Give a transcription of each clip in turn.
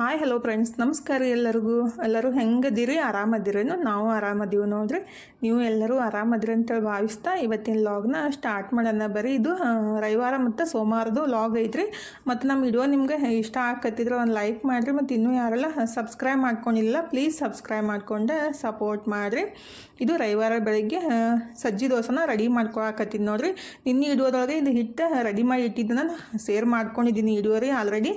Hi hello friends ನಮಸ್ಕಾರ ಎಲ್ಲರಿಗೂ. ಎಲ್ಲರೂ ಹೆಂಗದಿರಿ? ಆರಾಮದಿರೇನು ನಾವು ಆರಾಮದೀವಿ ನೋಡ್ರಿ ನೀವು ಎಲ್ಲರೂ ಆರಾಮದಿರಿ ಅಂತೇಳಿ ಭಾವಿಸ್ತಾ ಇವತ್ತಿನ ಲಾಗ್ನ ಸ್ಟಾರ್ಟ್ ಮಾಡೋಣ. ಬರೀ ಇದು ರವಿವಾರ ಮತ್ತು ಸೋಮವಾರದು ಲಾಗ್ ಐತ್ರಿ. ಮತ್ತು ನಮ್ಮ ವಿಡಿಯೋ ನಿಮ್ಗೆ ಇಷ್ಟ ಆಕತ್ತಿದ್ರೆ ಒಂದು ಲೈಕ್ ಮಾಡಿರಿ. ಮತ್ತು ಇನ್ನೂ ಯಾರೆಲ್ಲ ಸಬ್ಸ್ಕ್ರೈಬ್ ಮಾಡ್ಕೊಂಡಿಲ್ಲ ಪ್ಲೀಸ್ ಸಬ್ಸ್ಕ್ರೈಬ್ ಮಾಡಿಕೊಂಡು ಸಪೋರ್ಟ್ ಮಾಡಿರಿ. ಇದು ರವಿವಾರ ಬೆಳಗ್ಗೆ ಸಜ್ಜಿ ದೋಸೆನ ರೆಡಿ ಮಾಡ್ಕೊಳಕತ್ತೀನಿ ನೋಡ್ರಿ. ನಿನ್ನೆ ಇಡುವುದೊಳಗೆ ಇದು ಹಿಟ್ಟು ರೆಡಿ ಮಾಡಿ ಇಟ್ಟಿದ್ದನ್ನ ಸೇರ್ ಮಾಡ್ಕೊಂಡಿದ್ದೀನಿ ಇಡುವರಿ ಆಲ್ರೆಡಿ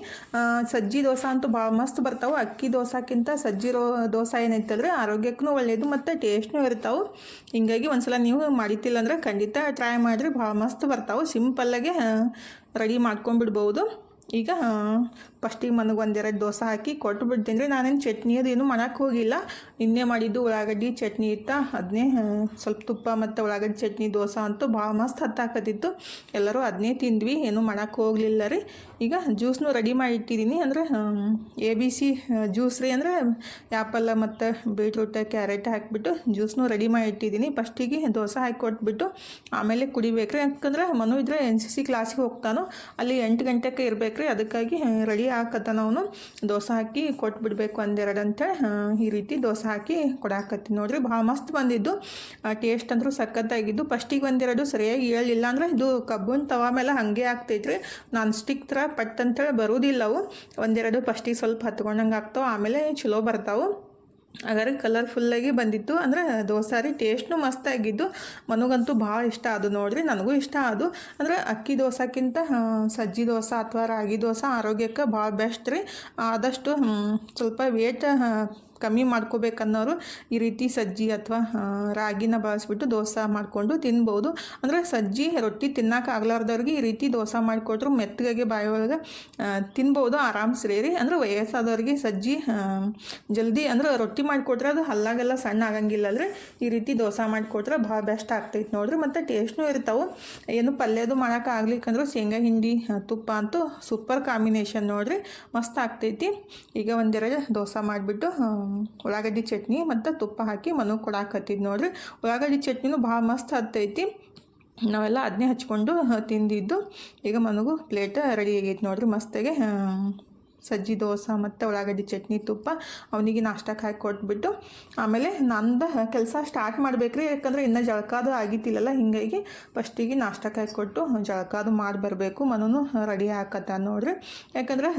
ಸಜ್ಜಿ ದೋಸೆ ಅಂತೂ ಭಾಳ ಮಸ್ತ್ ಬರ್ತಾವೆ. ಅಕ್ಕಿ ದೋಸಾಕ್ಕಿಂತ ಸಜ್ಜಿ ರೋ, ದೋಸೆ ಏನೈತಂದ್ರೆ ಆರೋಗ್ಯಕ್ಕೂ ಒಳ್ಳೆಯದು ಮತ್ತು ಟೇಸ್ಟ್ನೂ ಇರ್ತಾವೆ. ಹಿಂಗಾಗಿ ಒಂದ್ಸಲ ನೀವು ಮಾಡಿತಿಲ್ಲ ಅಂದ್ರೆ ಖಂಡಿತ ಟ್ರೈ ಮಾಡಿರಿ ಭಾಳ ಮಸ್ತ್ ಬರ್ತಾವೆ. ಸಿಂಪಲ್ಲಾಗೆ ರೆಡಿ ಮಾಡ್ಕೊಂಡ್ಬಿಡ್ಬೋದು. ಈಗ? ಫಸ್ಟಿಗೆ ಮನಗೆ ಒಂದೆರಡು ದೋಸೆ ಹಾಕಿ ಕೊಟ್ಟು ಬಿಡ್ತೀನಿ. ರೀ ನಾನೇನು ಚಟ್ನಿ ಅದು ಏನು ಮಾಡೋಕ್ಕೆ ಹೋಗಿಲ್ಲ. ನಿನ್ನೆ ಮಾಡಿದ್ದು ಉಳ್ಳಾಗಡ್ಡಿ ಚಟ್ನಿ ಇತ್ತ. ಅದನ್ನೇ ಸ್ವಲ್ಪ ತುಪ್ಪ ಮತ್ತು ಉಳ್ಳಾಗಡ್ಡಿ ಚಟ್ನಿ, ದೋಸೆ ಅಂತೂ ಭಾಳ ಮಸ್ತ್ ಹತ್ತಾಕತ್ತಿತ್ತು ಎಲ್ಲರೂ ಅದನ್ನೇ ತಿಂದ್ವಿ. ಏನೂ ಮಾಡೋಕ್ಕೆ ಹೋಗಲಿಲ್ಲ ರೀ. ಈಗ ಜ್ಯೂಸ್ನು ರೆಡಿ ಮಾಡಿ ಇಟ್ಟಿದ್ದೀನಿ. ಅಂದರೆ ಎ ಬಿ ಸಿ ಜ್ಯೂಸ್ ರೀ. ಅಂದರೆ ಆ್ಯಪಲ್ಲ ಮತ್ತು ಬೀಟ್ರೂಟ, ಕ್ಯಾರೆಟ್ ಹಾಕಿಬಿಟ್ಟು ಜ್ಯೂಸ್ನು ರೆಡಿ ಮಾಡಿ ಇಟ್ಟಿದ್ದೀನಿ. ಫಸ್ಟಿಗೆ ದೋಸೆ ಹಾಕಿ ಕೊಟ್ಬಿಟ್ಟು ಆಮೇಲೆ ಕುಡಿಬೇಕ್ರಿ. ಯಾಕಂದ್ರೆ ಮನು ಇದ್ರೆ ಎನ್ ಸಿ ಸಿ ಕ್ಲಾಸಿಗೆ ಹೋಗ್ತಾನೋ. ಅಲ್ಲಿ ಎಂಟು ಗಂಟೆಗೆ ಇರಬೇಕ್ರಿ ಅದಕ್ಕಾಗಿ ರೆಡಿ ಹಾಕತ್ತಾನ ಅವನು. ದೋಸೆ ಹಾಕಿ ಕೊಟ್ಬಿಡ್ಬೇಕು ಒಂದೆರಡು ಅಂತೇಳಿ ಈ ರೀತಿ ದೋಸೆ ಹಾಕಿ ಕೊಡಾಕತ್ತೀನಿ ನೋಡ್ರಿ. ಭಾಳ ಮಸ್ತ್ ಬಂದಿದ್ದು. ಟೇಸ್ಟ್ ಅಂದರೂ ಸಖತ್ತಾಗಿದ್ದು. ಫಸ್ಟಿಗೆ ಒಂದೆರಡು ಸರಿಯಾಗಿ ಹೇಳಿಲ್ಲ ಅಂದ್ರೆ ಇದು ಕಬ್ಬನ್ ತವಾ ಮೇಲೆ ಹಾಗೆ ರೀ ನಾನ್ ಸ್ಟಿಕ್ ಥರ ಪಟ್ ಅಂತೇಳಿ ಬರೋದಿಲ್ಲ ಅವು ಒಂದೆರಡು ಫಸ್ಟಿಗೆ ಸ್ವಲ್ಪ ಹತ್ಕೊಂಡಂಗೆ ಆಗ್ತಾವೆ. ಆಮೇಲೆ ಚಲೋ ಬರ್ತಾವೆ. ಹಾಗಾದ್ರೆ ಕಲರ್ಫುಲ್ಲಾಗಿ ಬಂದಿತ್ತು. ಅಂದರೆ ದೋಸೆ ರೀ ಟೇಸ್ಟ್ನು ಮಸ್ತ್ ಆಗಿದ್ದು, ಮನಗಂತೂ ಭಾಳ ಇಷ್ಟ ಅದು ನೋಡಿರಿ, ನನಗೂ ಇಷ್ಟ ಅದು. ಅಂದರೆ ಅಕ್ಕಿ ದೋಸಕ್ಕಿಂತ ಸಜ್ಜಿ ದೋಸೆ ಅಥವಾ ರಾಗಿ ದೋಸೆ ಆರೋಗ್ಯಕ್ಕೆ ಭಾಳ ಬೆಸ್ಟ್ ರೀ. ಆದಷ್ಟು ಸ್ವಲ್ಪ ವೇಟ್ ಕಮ್ಮಿ ಮಾಡ್ಕೋಬೇಕನ್ನೋರು ಈ ರೀತಿ ಸಜ್ಜಿ ಅಥವಾ ರಾಗಿನ ಬಳಸ್ಬಿಟ್ಟು ದೋಸೆ ಮಾಡಿಕೊಂಡು ತಿನ್ಬೋದು. ಅಂದರೆ ಸಜ್ಜಿ ರೊಟ್ಟಿ ತಿನ್ನಕ್ಕೆ ಆಗ್ಲಾರ್ದವ್ರಿಗೆ ಈ ರೀತಿ ದೋಸೆ ಮಾಡಿಕೊಟ್ರು ಮೆತ್ತಗೆ ಬಾಯಿ ಒಳಗೆ ಆ, ತಿನ್ಬೋದು ಆರಾಮ್ಸ್ರಿ ರೀ ಅಂದರೆ ವಯಸ್ಸಾದವ್ರಿಗೆ ಸಜ್ಜಿ ಜಲ್ದಿ ಅಂದ್ರೆ ರೊಟ್ಟಿ ಮಾಡಿಕೊಟ್ರೆ ಅದು ಹಲ್ಲಾಗೆಲ್ಲ ಸಣ್ಣ ಆಗಂಗಿಲ್ಲ ಅಂದರೆ ಈ ರೀತಿ ದೋಸೆ ಮಾಡಿಕೊಟ್ರೆ ಭಾಳ ಬೆಸ್ಟ್ ಆಗ್ತೈತೆ ನೋಡ್ರಿ. ಮತ್ತು ಟೇಸ್ಟ್ನೂ ಇರ್ತಾವೆ. ಏನು ಪಲ್ಯದು ಮಾಡೋಕೆ ಆಗ್ಲಿಕ್ಕಂದ್ರೂ ಶೇಂಗಾ ಹಿಂಡಿ ತುಪ್ಪ ಅಂತೂ ಸೂಪರ್ ಕಾಂಬಿನೇಷನ್ ನೋಡ್ರಿ. ಮಸ್ತ್ ಆಗ್ತೈತಿ. ಈಗ ಒಂದೆರಡು ದೋಸೆ ಮಾಡಿಬಿಟ್ಟು ಉಳ್ಳಾಗಡ್ಡಿ ಚಟ್ನಿ ಮತ್ತು ತುಪ್ಪ ಹಾಕಿ ಮನು ಕೊಡಾಕತ್ತಿದ್ದು ನೋಡ್ರಿ. ಉಳ್ಳಾಗಡ್ಡಿ ಚಟ್ನಿನೂ ಭಾಳ ಮಸ್ತ್ ಹತ್ತೈತಿ ನಾವೆಲ್ಲ ಅದನ್ನೇ ಹಚ್ಕೊಂಡು ತಿಂದಿದ್ದು. ಈಗ ಮನಗೂ ಪ್ಲೇಟ್ ರೆಡಿ ಆಗೈತೆ ನೋಡ್ರಿ ಮಸ್ತಾಗೆ. ಸಜ್ಜಿ ದೋಸೆ ಮತ್ತು ಉಳ್ಳಾಗಡ್ಡಿ ಚಟ್ನಿ ತುಪ್ಪ, ಅವನಿಗೆ ನಾಷ್ಟಕ್ಕೆ ಹಾಕಿ ಕೊಟ್ಬಿಟ್ಟು ಆಮೇಲೆ ನಂದು ಕೆಲಸ ಸ್ಟಾರ್ಟ್ ಮಾಡ್ಬೇಕ್ರಿ, ಯಾಕಂದ್ರೆ ಇನ್ನೂ ಜಳಕಾದು ಆಗಿತ್ತಿಲ್ಲಲ್ಲ, ಹಿಂಗಾಗಿ ಫಸ್ಟಿಗೆ ನಾಷ್ಟಕ್ಕೆ ಹಾಕಿ ಕೊಟ್ಟು ಜಳಕಾದು ಮಾಡಿ ಬರಬೇಕು ಮನೂ ರೆಡಿ ಹಾಕತ್ತ ನೋಡ್ರಿ. ಯಾಕಂದ್ರೆ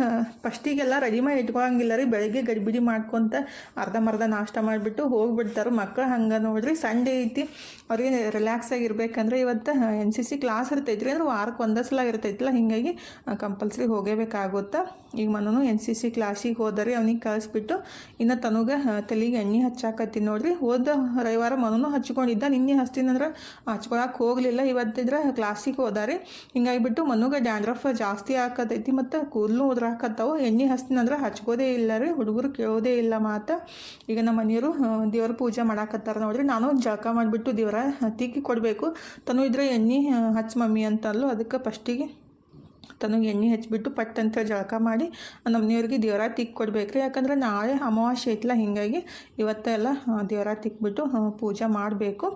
ಫಸ್ಟಿಗೆಲ್ಲ ರೆಡಿ ಮಾಡಿ ಇಟ್ಕೊಳಂಗಿಲ್ಲ ರೀ, ಬೆಳಗ್ಗೆ ಗಡಿಬಿಡಿ ಮಾಡ್ಕೊತ ಅರ್ಧಂಬರ್ಧ ನಾಷ್ಟ ಮಾಡಿಬಿಟ್ಟು ಹೋಗಿಬಿಡ್ತಾರೆ ಮಕ್ಕಳು ಹಂಗೆ ನೋಡ್ರಿ. ಸಂಡೇ ಐತಿ, ಅವ್ರಿಗೆ ರಿಲ್ಯಾಕ್ಸ್ ಆಗಿರ್ಬೇಕಂದ್ರೆ ಇವತ್ತು ಎನ್ ಸಿ ಸಿ ಕ್ಲಾಸ್ ಇರ್ತೈತ್ರಿ, ಅಂದ್ರೆ ವಾರಕ್ಕೆ ಒಂದೇ ಸಲ ಇರ್ತೈತಿಲ್ಲ ಹಿಂಗಾಗಿ ಕಂಪಲ್ಸರಿ ಹೋಗೇಬೇಕಾಗುತ್ತೆ ಈಗ ಮನೂ ಎನ್ ಸಿ ಸಿ ಕ್ಲಾಸಿಗೆ ಹೋದರೆ ಅವ್ನಿಗೆ ಕಳಿಸ್ಬಿಟ್ಟು ಇನ್ನು ತನಗೆ ತಲೆಗೆ ಎಣ್ಣೆ ಹಚ್ಚಾಕತ್ತೀನಿ ನೋಡ್ರಿ. ಹೋದ ರವಿವಾರ ಮನೂ ಹಚ್ಕೊಂಡಿದ್ದ. ನಿನ್ನೆ ಹಚ್ತೀನಂದ್ರೆ ಹಚ್ಕೊಳಕ್ಕೆ ಹೋಗಲಿಲ್ಲ. ಇವತ್ತಿದ್ರೆ ಕ್ಲಾಸಿಗೆ ಹೋದಾರಿ ಹಿಂಗಾಗಿಬಿಟ್ಟು ಮನುಗೆ ಡ್ಯಾಂಡ್ರಫ್ ಜಾಸ್ತಿ ಹಾಕತೈತಿ ಮತ್ತು ಕೂದಲು ಉದ್ರಾಕತ್ತಾವು. ಎಣ್ಣೆ ಹಚ್ತೀನಂದ್ರೆ ಹಚ್ಕೋದೇ ಇಲ್ಲ ರೀ. ಹುಡುಗರು ಕೇಳೋದೇ ಇಲ್ಲ ಮಾತು. ಈಗ ನಮ್ಮ ಮನೆಯವರು ದೇವ್ರ ಪೂಜೆ ಮಾಡಾಕತ್ತಾರ ನೋಡ್ರಿ. ನಾನು ಜಳಕ ಮಾಡಿಬಿಟ್ಟು ದೇವರ ತಿಕ್ಕಿ ಕೊಡಬೇಕು. ತನು ಇದ್ರೆ ಎಣ್ಣೆ ಹಚ್ಚ ಮಮ್ಮಿ ಅಂತಲ್ಲೂ ಅದಕ್ಕೆ ಫಸ್ಟಿಗೆ ತನಗೆ ಎಣ್ಣೆ ಹಚ್ಚಿಬಿಟ್ಟು ಪಟ್ ಅಂತ ಜಳಕ ಮಾಡಿ ನಮ್ಮ ಮನೆಯವ್ರಿಗೆ ದೇವರ ತಿಕ್ಕಿ ಕೊಡ್ಬೇಕ್ರಿ. ಯಾಕಂದ್ರೆ ನಾಳೆ ಅಮಾವಾಸ್ಯೆ ಐತಲ್ಲ, ಹಿಂಗಾಗಿ ಇವತ್ತೆಲ್ಲ ದೇವರ ತಿಕ್ಬಿಟ್ಟು ಪೂಜೆ ಮಾಡಬೇಕು.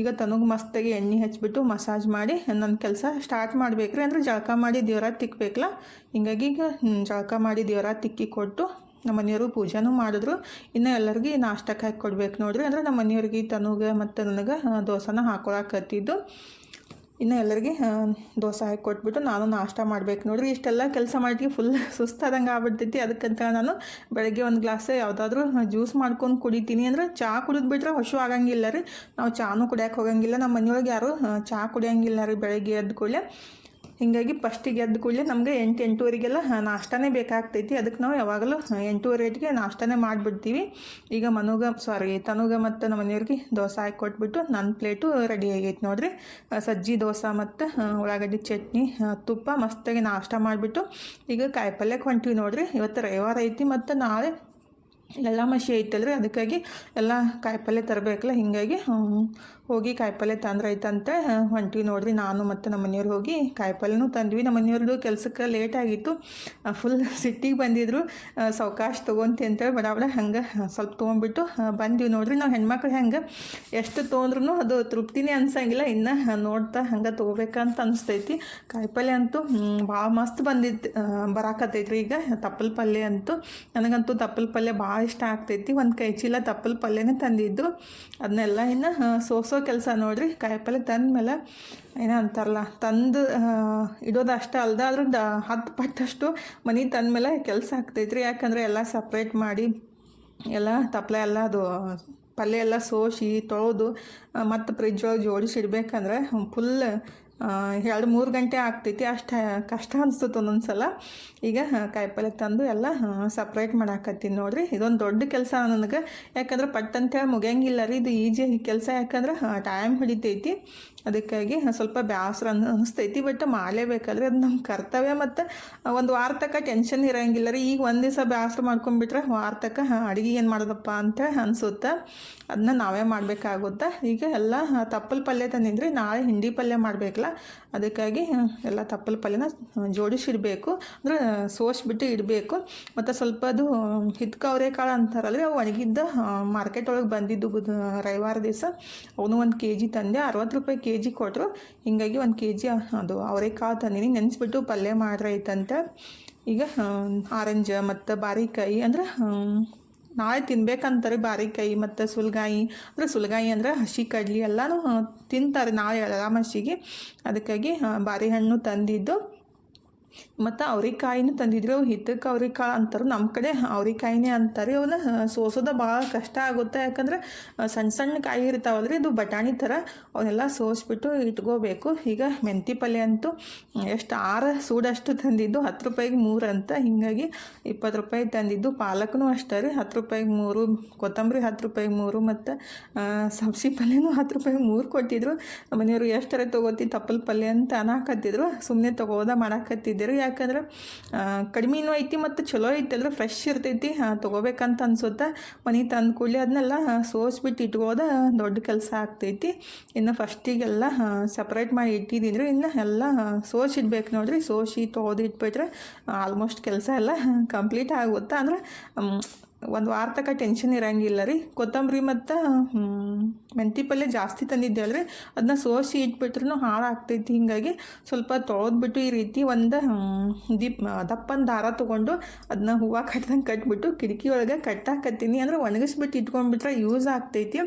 ಈಗ ತನಗೆ ಮಸ್ತಾಗಿ ಎಣ್ಣೆ ಹಚ್ಚಿಬಿಟ್ಟು ಮಸಾಜ್ ಮಾಡಿ ನನ್ನ ಕೆಲಸ ಸ್ಟಾರ್ಟ್ ಮಾಡಬೇಕ್ರಿ. ಅಂದ್ರೆ ಜಳಕ ಮಾಡಿ ದೇವರ ತಿಕ್ಬೇಕಲ್ಲ, ಹಿಂಗಾಗಿ ಈಗ ಜಳಕ ಮಾಡಿ ದೇವರ ತಿಕ್ಕಿ ಕೊಟ್ಟು ನಮ್ಮ ಮನೆಯವರು ಪೂಜೆನೂ ಮಾಡಿದ್ರು. ಇನ್ನು ಎಲ್ಲರಿಗೂ ನಾಷ್ಟಕ್ಕೆ ಹಾಕಿ ಕೊಡ್ಬೇಕು ನೋಡ್ರಿ. ಅಂದ್ರೆ ನಮ್ಮ ಮನೆಯವ್ರಿಗೆ ತನುಗೆ ಮತ್ತು ನನಗೆ ದೋಸೆನ ಹಾಕೊಳಕತ್ತಿದ್ದು ಇನ್ನು ಎಲ್ಲರಿಗೆ ದೋಸೆ ಹಾಕಿ ಕೊಟ್ಬಿಟ್ಟು ನಾನು ನಾಷ್ಟ ಮಾಡಬೇಕು ನೋಡಿರಿ. ಇಷ್ಟೆಲ್ಲ ಕೆಲಸ ಮಾಡಿ ಫುಲ್ ಸುಸ್ತಾದಂಗೆ ಆಗ್ಬಿಡ್ತೈತಿ. ಅದಕ್ಕಂತ ನಾನು ಬೆಳಗ್ಗೆ ಒಂದು ಗ್ಲಾಸ್ ಯಾವುದಾದ್ರೂ ಜ್ಯೂಸ್ ಮಾಡ್ಕೊಂಡು ಕುಡಿತೀನಿ ಅಂದ್ರೆ ಚಹಾ ಕುಡಿದ್ಬಿಟ್ರೆ ಹಶು ಆಗಂಗಿಲ್ಲ ರೀ. ನಾವು ಚಹಾನು ಕುಡಿಯೋಕೆ ಹೋಗಂಗಿಲ್ಲ. ನಮ್ಮ ಮನೆಯೊಳಗೆ ಯಾರು ಚಹಾ ಕುಡಿಯೋಂಗಿಲ್ಲ ರೀ ಬೆಳಗ್ಗೆ ಎದ್ದ ಕೂಡಲೇ. ಹಿಂಗಾಗಿ ಫಸ್ಟಿಗೆ ಎದ್ದ ಕೂಡಲೇ ನಮಗೆ ಎಂಟು, ಎಂಟೂವರೆಗೆಲ್ಲ ನಾಷ್ಟಾನೇ ಬೇಕಾಗ್ತೈತಿ. ಅದಕ್ಕೆ ನಾವು ಯಾವಾಗಲೂ ಎಂಟೂವರೆಗೆ ನಾಷ್ಟಾನೇ ಮಾಡಿಬಿಡ್ತೀವಿ. ಈಗ ಮನುಗ ಸಾರಿ ತನುಗ ಮತ್ತು ನಮ್ಮ ಮನೆಯವ್ರಿಗೆ ದೋಸೆ ಹಾಕಿ ಕೊಟ್ಬಿಟ್ಟು ನನ್ನ ಪ್ಲೇಟು ರೆಡಿ ಆಗೈತೆ ನೋಡ್ರಿ. ಸಜ್ಜಿ ದೋಸೆ ಮತ್ತು ಉಳ್ಳಾಗಡ್ಡಿ ಚಟ್ನಿ ತುಪ್ಪ ಮಸ್ತಾಗಿ ನಾಷ್ಟ ಮಾಡಿಬಿಟ್ಟು ಈಗ ಕಾಯಿಪಲ್ಯಕ್ಕೆ ಹೊಂಟಿವಿ ನೋಡಿರಿ. ಇವತ್ತು ರವಿವಾರ ಐತಿ ಮತ್ತು ನಾಳೆ ಎಲ್ಲ ಮಸಿ ಐತಲ್ರಿ. ಅದಕ್ಕಾಗಿ ಎಲ್ಲ ಕಾಯಿಪಲ್ಯ ತರಬೇಕಲ್ಲ. ಹಿಂಗಾಗಿ ಹೋಗಿ ಕಾಯಿಪಲ್ಯ ತಂದ್ರಾಯ್ತಂತ ಹೊಂಟ್ವಿ ನೋಡ್ರಿ. ನಾನು ಮತ್ತು ನಮ್ಮ ಮನೆಯವ್ರು ಹೋಗಿ ಕಾಯಿಪಲ್ಯನೂ ತಂದ್ವಿ. ನಮ್ಮ ಮನೆಯವ್ರದ್ದು ಕೆಲಸಕ್ಕೆ ಲೇಟ್ ಆಗಿತ್ತು. ಫುಲ್ ಸಿಟ್ಟಿಗೆ ಬಂದಿದ್ರು. ಸಾವಕಾಶ ತೊಗೊಂತಿ ಅಂತೇಳಿ ಬಡ ಬಡ ಹಂಗೆ ಸ್ವಲ್ಪ ತೊಗೊಂಡ್ಬಿಟ್ಟು ಬಂದ್ವಿ ನೋಡ್ರಿ. ನಾವು ಹೆಣ್ಮಕ್ಳು ಹೆಂಗೆ, ಎಷ್ಟು ತೊಗೊಂಡ್ರು ಅದು ತೃಪ್ತಿನೇ ಅನ್ಸಂಗಿಲ್ಲ. ಇನ್ನು ನೋಡ್ತಾ ಹಂಗೆ ತೊಗೋಬೇಕಂತ ಅನಿಸ್ತೈತಿ. ಕಾಯಿಪಲ್ಯ ಅಂತೂ ಭಾಳ ಮಸ್ತ್ ಬಂದಿತ್ತು ಬರಾಕತ್ತೈತ್ರಿ. ಈಗ ತಪ್ಪಲ್ ಪಲ್ಯ ಅಂತೂ, ನನಗಂತೂ ತಪ್ಪಲ್ ಪಲ್ಯ ಭಾಳ ಇಷ್ಟ ಆಗ್ತೈತಿ. ಒಂದು ಕೈ ಚೀಲ ತಪ್ಪಲ್ ಪಲ್ಯನೇ ತಂದಿದ್ದು. ಅದನ್ನೆಲ್ಲ ಇನ್ನು ಸೋಸೋ ಕೆಲಸ ನೋಡ್ರಿ, ಕಾಯಿಪಲ್ಲೆ ತಂದ್ಮೇಲೆ ಏನೋ ಅಂತಾರಲ್ಲ, ತಂದು ಇಡೋದು ಅಷ್ಟೇ ಅಲ್ಲದೆ ಅದ್ರ ದ ಹತ್ತು ಪಟ್ಟಷ್ಟು ಮನೆ ತಂದ್ಮೇಲೆ ಕೆಲಸ ಆಗ್ತೈತ್ರಿ. ಯಾಕಂದರೆ ಎಲ್ಲ ಸಪ್ರೇಟ್ ಮಾಡಿ, ಎಲ್ಲ ತಪ್ಪಲೆ ಎಲ್ಲ ಅದು ಪಲ್ಯ ಎಲ್ಲ ಸೋಸಿ ತೊಳೆದು ಮತ್ತು ಫ್ರಿಜ್ ಒಳಗೆ ಜೋಡಿಸಿ ಇಡ್ಬೇಕಂದ್ರೆ ಫುಲ್ ಎರಡು ಮೂರು ಗಂಟೆ ಆಗ್ತೈತಿ. ಅಷ್ಟು ಕಷ್ಟ ಅನಿಸ್ತದೆ ಒಂದೊಂದು ಸಲ ಈಗ ಕಾಯಿಪಲ್ಯ ತಂದು ಎಲ್ಲ ಸಪ್ರೇಟ್ ಮಾಡಾಕತ್ತೀನಿ ನೋಡಿರಿ. ಇದೊಂದು ದೊಡ್ಡ ಕೆಲಸ ನನಗೆ. ಯಾಕಂದ್ರೆ ಪಟ್ ಅಂತೇಳಿ ಮುಗಿಯಂಗಿಲ್ಲ ರೀ. ಇದು ಈಜಿ ಕೆಲಸ. ಯಾಕಂದ್ರೆ ಟೈಮ್ ಹಿಡಿತೈತಿ. ಅದಕ್ಕಾಗಿ ಸ್ವಲ್ಪ ಬೇಸರ ಅನ್, ಅನಿಸ್ತೈತಿ ಬಟ್ ಮಾಡಲೇಬೇಕಾದ್ರೆ ಅದು ನಮ್ಮ ಕರ್ತವ್ಯ ಮತ್ತು ಒಂದು ವಾರ ತಕ್ಕ ಟೆನ್ಷನ್ ಇರೋಂಗಿಲ್ಲ ರೀ. ಈಗ ಒಂದು ದಿವಸ ಬೇಸರ ಮಾಡ್ಕೊಂಡ್ಬಿಟ್ರೆ ವಾರ ತಕ್ಕ ಅಡುಗೆ ಏನು ಮಾಡೋದಪ್ಪ ಅಂತ ಅನಿಸುತ್ತೆ. ಅದನ್ನ ನಾವೇ ಮಾಡಬೇಕಾಗುತ್ತೆ. ಈಗ ಎಲ್ಲ ತಪ್ಪಲ್ ಪಲ್ಯ ತಂದಿದ್ರಿ, ನಾಳೆ ಹಿಂಡಿ ಪಲ್ಯ ಮಾಡಬೇಕಲ್ಲ ಅದಕ್ಕಾಗಿ ಎಲ್ಲ ತಪ್ಪಲ ಪಲ್ಯನ ಜೋಡಿಸಿಡಬೇಕು ಅಂದರೆ, ಸೋಸಿಬಿಟ್ಟು ಇಡಬೇಕು. ಮತ್ತು ಸ್ವಲ್ಪ ಅದು ಹಿತ್ಕ ಅವರೆಕಾಳು ಅಂತಾರಲ್ರಿ, ಅವು ಒಣಗಿದ್ದ ಮಾರ್ಕೆಟ್ ಒಳಗೆ ಬಂದಿದ್ದು ಬುಧ, ರವಿವಾರ ದಿವಸ. ಅವನು ಒಂದು ಕೆ ಜಿ ತಂದೆ ಅರವತ್ತು ರೂಪಾಯಿ ಕೆ ಜಿ ಕೊಟ್ಟರು ಹೀಗಾಗಿ ಒಂದು ಕೆ ಜಿ ಅದು ಅವರೆಕಾಳು ತಂದೀನಿ. ನೆನೆಸ್ಬಿಟ್ಟು ಪಲ್ಯ ಮಾಡ್ರೈತಂತ. ಈಗ ಆರೆಂಜ್, ಮತ್ತು ಬಾರಿಕಾಯಿ, ಅಂದ್ರೆ ನಾಳೆ ತಿನ್ಬೇಕಂತಾರೆ ಬಾರಿಕಾಯಿ ಮತ್ತು ಸುಲ್ಗಾಯಿ. ಅಂದರೆ ಸುಲ್ಗಾಯಿ ಅಂದ್ರೆ ಹಸಿ ಕಡ್ಲಿ ಎಲ್ಲನೂ ತಿಂತಾರೆ ನಾಳೆ ಎಳಮಸಿಗೆ ಅದಕ್ಕಾಗಿ ಬಾರಿ ಹಣ್ಣು ತಂದಿದ್ದು. ಮತ್ತು ಅವ್ರಿಕಾಯಿನೂ ತಂದಿದ್ರು ಅವು ಹಿತ್ತಕ್ಕೆ ಅವ್ರಿಕಾಳು ಅಂತಾರೆ ನಮ್ಮ ಕಡೆ ಅವ್ರಿಕಾಯಿನೇ ಅಂತಾರೆ. ಅವನ್ನ ಸೋಸೋದು ಭಾಳ ಕಷ್ಟ ಆಗುತ್ತೆ. ಯಾಕಂದ್ರೆ ಸಣ್ಣ ಸಣ್ಣ ಕಾಯಿ ಇರ್ತಾವಲ್ಲ ರೀ ಇದು ಬಟಾಣಿ ಥರ. ಅವನ್ನೆಲ್ಲ ಸೋಸಿಬಿಟ್ಟು ಇಟ್ಕೋಬೇಕು. ಈಗ ಮೆಂತಿ ಪಲ್ಯ ಅಂತೂ ಎಷ್ಟು ಆರು ಸೂಡಷ್ಟು ತಂದಿದ್ದು, ಹತ್ತು ರೂಪಾಯಿಗೆ ಮೂರು ಅಂತ. ಹೀಗಾಗಿ ಇಪ್ಪತ್ತು ರೂಪಾಯಿ ತಂದಿದ್ದು ಪಾಲಕ್ನೂ ಅಷ್ಟೇ ರೀ. ಹತ್ತು ರೂಪಾಯಿಗೆ ಮೂರು, ಕೊತ್ತಂಬರಿ ಹತ್ತು ರೂಪಾಯಿಗೆ ಮೂರು ಮತ್ತು ಸಬ್ಸಿ ಪಲ್ಯನೂ ಹತ್ತು ರೂಪಾಯಿಗೆ ಮೂರು ಕೊಟ್ಟಿದ್ರು. ಮನೆಯವರು ಎಷ್ಟರ ತೊಗೋತಿ, ತಪ್ಪಲ್ ಪಲ್ಯ ಅಂತ ಅನ್ನಾಕತ್ತಿದ್ರು ಸುಮ್ಮನೆ ತೊಗೋದ ಮಾಡಾಕತ್ತಿದ್ದರು ಯಾಕಂದ್ರೆ ಕಡಿಮೆನೂ ಐತಿ ಮತ್ತು ಚಲೋ ಐತಿ ಅಲ್ಲ ಫ್ರೆಶ್ ಇರ್ತೈತಿ. ತೊಗೋಬೇಕಂತ ಅನ್ಸುತ್ತೆ. ಮನೆ ತಂದು ಕೂಡಲಿ ಅದನ್ನೆಲ್ಲ ಸೋಸ್ಬಿಟ್ಟು ಇಟ್ಕೋದ ದೊಡ್ಡ ಕೆಲಸ ಆಗ್ತೈತಿ. ಇನ್ನು ಫಸ್ಟಿಗೆಲ್ಲ ಸಪ್ರೇಟ್ ಮಾಡಿ ಇಟ್ಟಿದ್ದೀನಿ ಇನ್ನು ಎಲ್ಲ ಸೋಸಿಡ್ಬೇಕು ನೋಡ್ರಿ. ಸೋಸಿ, ತೊಗೋದು ಇಟ್ಬಿಟ್ರೆ ಆಲ್ಮೋಸ್ಟ್ ಕೆಲಸ ಎಲ್ಲ ಕಂಪ್ಲೀಟ್ ಆಗುತ್ತೆ? ಅಂದ್ರೆ ಒಂದು ವಾರ ತನಕ ಟೆನ್ಷನ್ ಇರೋಂಗಿಲ್ಲ ರೀ. ಕೊತ್ತಂಬರಿ ಮತ್ತು ಮೆಂತಿ ಪಲ್ಯ ಜಾಸ್ತಿ ತಂದಿದ್ದೆ ಅಲ್ರಿ. ಅದನ್ನ ಸೋಸಿ ಇಟ್ಬಿಟ್ರೂ ಹಾಳಾಗ್ತೈತಿ ಹೀಗಾಗಿ ಸ್ವಲ್ಪ ತೊಳೆದ್ಬಿಟ್ಟು ಈ ರೀತಿ ಒಂದು ದೀಪ್, ದಪ್ಪನ ದಾರ ತೊಗೊಂಡು ಅದನ್ನ ಹೂವು ಕಟ್ದಂಗೆ ಕಟ್ಬಿಟ್ಟು ಕಿಟಕಿ ಒಳಗೆ ಕಟ್ಟಾಕತ್ತೀನಿ. ಅಂದ್ರೆ ಒಣಗಿಸ್ಬಿಟ್ಟು ಇಟ್ಕೊಂಡ್ಬಿಟ್ರೆ ಯೂಸ್ ಆಗ್ತೈತಿ.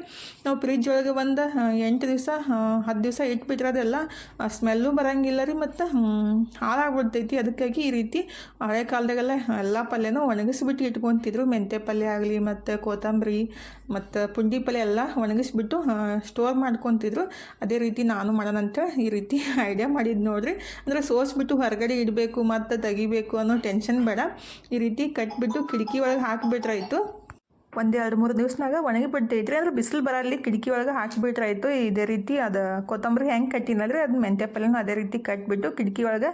ನಾವು ಫ್ರಿಜ್ ಒಳಗೆ ಒಂದು ಎಂಟು ದಿವಸ ಹತ್ತು ದಿವಸ ಇಟ್ಬಿಟ್ರೆ ಅದೆಲ್ಲ ಸ್ಮೆಲ್ಲು ಬರೋಂಗಿಲ್ಲ ರೀ ಮತ್ತು ಹಾಳಾಗ್ಬಿಡ್ತೈತಿ. ಅದಕ್ಕಾಗಿ ಈ ರೀತಿ ಹಳೆ ಕಾಲದಾಗೆಲ್ಲ ಎಲ್ಲ ಪಲ್ಯನೂ ಒಣಗಿಸ್ಬಿಟ್ಟು ಇಟ್ಕೊತಿದ್ರು ಮೆಂತ್ಯ ಪಲ್ಯ ಆಗಲಿ ಮತ್ತು ಕೊತ್ತಂಬರಿ ಮತ್ತು ಪುಂಡಿ ಪಲ್ಯ ಎಲ್ಲ ಒಣಗಿಸ್ಬಿಟ್ಟು ಸ್ಟೋರ್ ಮಾಡ್ಕೊತಿದ್ರು. ಅದೇ ರೀತಿ ನಾನು ಮಾಡೋಣಂತ ಈ ರೀತಿ ಐಡಿಯಾ ಮಾಡಿದ್ದು ನೋಡ್ರಿ. ಅಂದರೆ ಸೋಸ್ಬಿಟ್ಟು ಹೊರಗಡೆ ಇಡಬೇಕು ಮತ್ತು ತೆಗಿಬೇಕು ಅನ್ನೋ ಟೆನ್ಷನ್ ಬೇಡ. ಈ ರೀತಿ ಕಟ್ಬಿಟ್ಟು ಕಿಟಕಿ ಒಳಗೆ ಹಾಕಿಬಿಟ್ರಾಯ್ತು. ಒಂದು ಎರಡು ಮೂರು ದಿವ್ಸನಾಗ ಒಣಗಿ ಬಿಡ್ತೈತ್ರಿ ಅಂದ್ರೆ ಬಿಸಿಲು ಬರಲಿ, ಕಿಟಕಿ ಒಳಗೆ ಹಾಕಿಬಿಟ್ರಾಯ್ತು ಇದೇ ರೀತಿ ಅದು ಕೊತ್ತಂಬರಿ ಹೆಂಗೆ ಕಟ್ಟಿನಲ್ರಿ? ಅದು ಮೆಂತ್ಯ ಪಲ್ಯನೂ ಅದೇ ರೀತಿ ಕಟ್ಬಿಟ್ಟು ಕಿಟಕಿ ಒಳಗೆ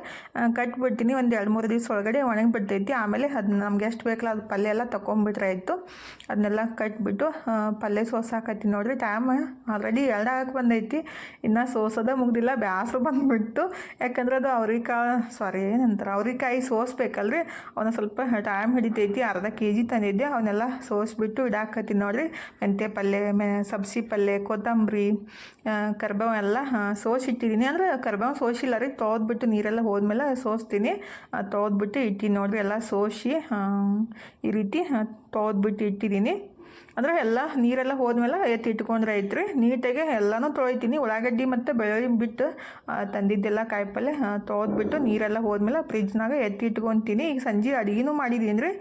ಕಟ್ಬಿಡ್ತೀನಿ. ಒಂದು ಎರಡು ಮೂರು ದಿವ್ಸ ಒಳಗಡೆ ಒಣಗಿ ಬಿಡ್ತೈತಿ. ಆಮೇಲೆ ಅದು ನಮ್ಗೆ ಎಷ್ಟು ಬೇಕಲ್ಲ ಅದು ಪಲ್ಯ ಎಲ್ಲ ತೊಗೊಂಬಿಟ್ರಾಯ್ತು ಅದನ್ನೆಲ್ಲ ಕಟ್ಬಿಟ್ಟು ಪಲ್ಯ ಸೋಸಾಕತ್ತೀನಿ ನೋಡ್ರಿ. ಟೈಮ್ ಆಲ್ರೆಡಿ ಎರಡು ಆಗಕ್ಕೆ ಬಂದೈತಿ. ಇನ್ನು ಸೋಸೋದ ಮುಗ್ದಿಲ್ಲ, ಬ್ಯಾಸರು ಬಂದುಬಿಟ್ಟು. ಯಾಕಂದ್ರೆ ಅದು ಅವ್ರಿಕಾಯಿ ಸಾರಿ ಏನಂತಾರೆ? ಅವ್ರಿಕಾಯಿ ಸೋಸ್ಬೇಕಲ್ರಿ ಅವನ್ನ ಸ್ವಲ್ಪ ಟೈಮ್ ಹಿಡಿತೈತಿ. ಅರ್ಧ ಕೆ ಜಿ ತಂದಿದ್ದೆ. ಅವನ್ನೆಲ್ಲ ಸೋಸ್ಬಿಟ್ಟು ಬಿಟ್ಟು ಇಡಾಕತ್ತೀನಿ ನೋಡಿರಿ. ಮೆಂತ್ಯ ಪಲ್ಯ ಮೆ, ಸಬ್ಸಿ ಪಲ್ಯ ಕೊತ್ತಂಬರಿ ಕರ್ಬೇವು ಎಲ್ಲ ಸೋಸಿಟ್ಟಿದ್ದೀನಿ ಅಂದ್ರೆ ಕರ್ಬೇವು ಸೋಸಿಲ್ಲ ರೀ, ತೊಳೆದ್ಬಿಟ್ಟು ನೀರೆಲ್ಲ ಹೋದ್ಮೇಲೆ ಸೋಸ್ತೀನಿ. ತೊಳೆದ್ಬಿಟ್ಟು ಇಟ್ಟಿನಿ ನೋಡಿರಿ, ಎಲ್ಲ ಸೋಸಿ ಈ ರೀತಿ ತೊಳೆದ್ಬಿಟ್ಟು ಇಟ್ಟಿದ್ದೀನಿ ಅಂದರೆ ಎಲ್ಲ ನೀರೆಲ್ಲ ಹೋದ್ಮೇಲೆ ಎತ್ತಿ ಇಟ್ಕೊಂಡ್ರೆ ಐತ್ರಿ ನೀಟಾಗಿ ಎಲ್ಲನೂ ತೊಳಿತೀನಿ. ಉಳ್ಳಾಗಡ್ಡಿ ಮತ್ತು ಬೆಳ್ಳುಳ್ಳಿ ಬಿಟ್ಟು ತಂದಿದ್ದೆಲ್ಲ ಕಾಯಿಪಲ್ಲೆ ತೊಳೆದ್ಬಿಟ್ಟು ನೀರೆಲ್ಲ ಹೋದ್ಮೇಲೆ ಫ್ರಿಜ್ನಾಗ ಎತ್ತಿ ಇಟ್ಕೊತೀನಿ. ಈಗ ಸಂಜೆ ಅಡುಗೆನೂ ಮಾಡಿದ್ದೀನಿ ರೀ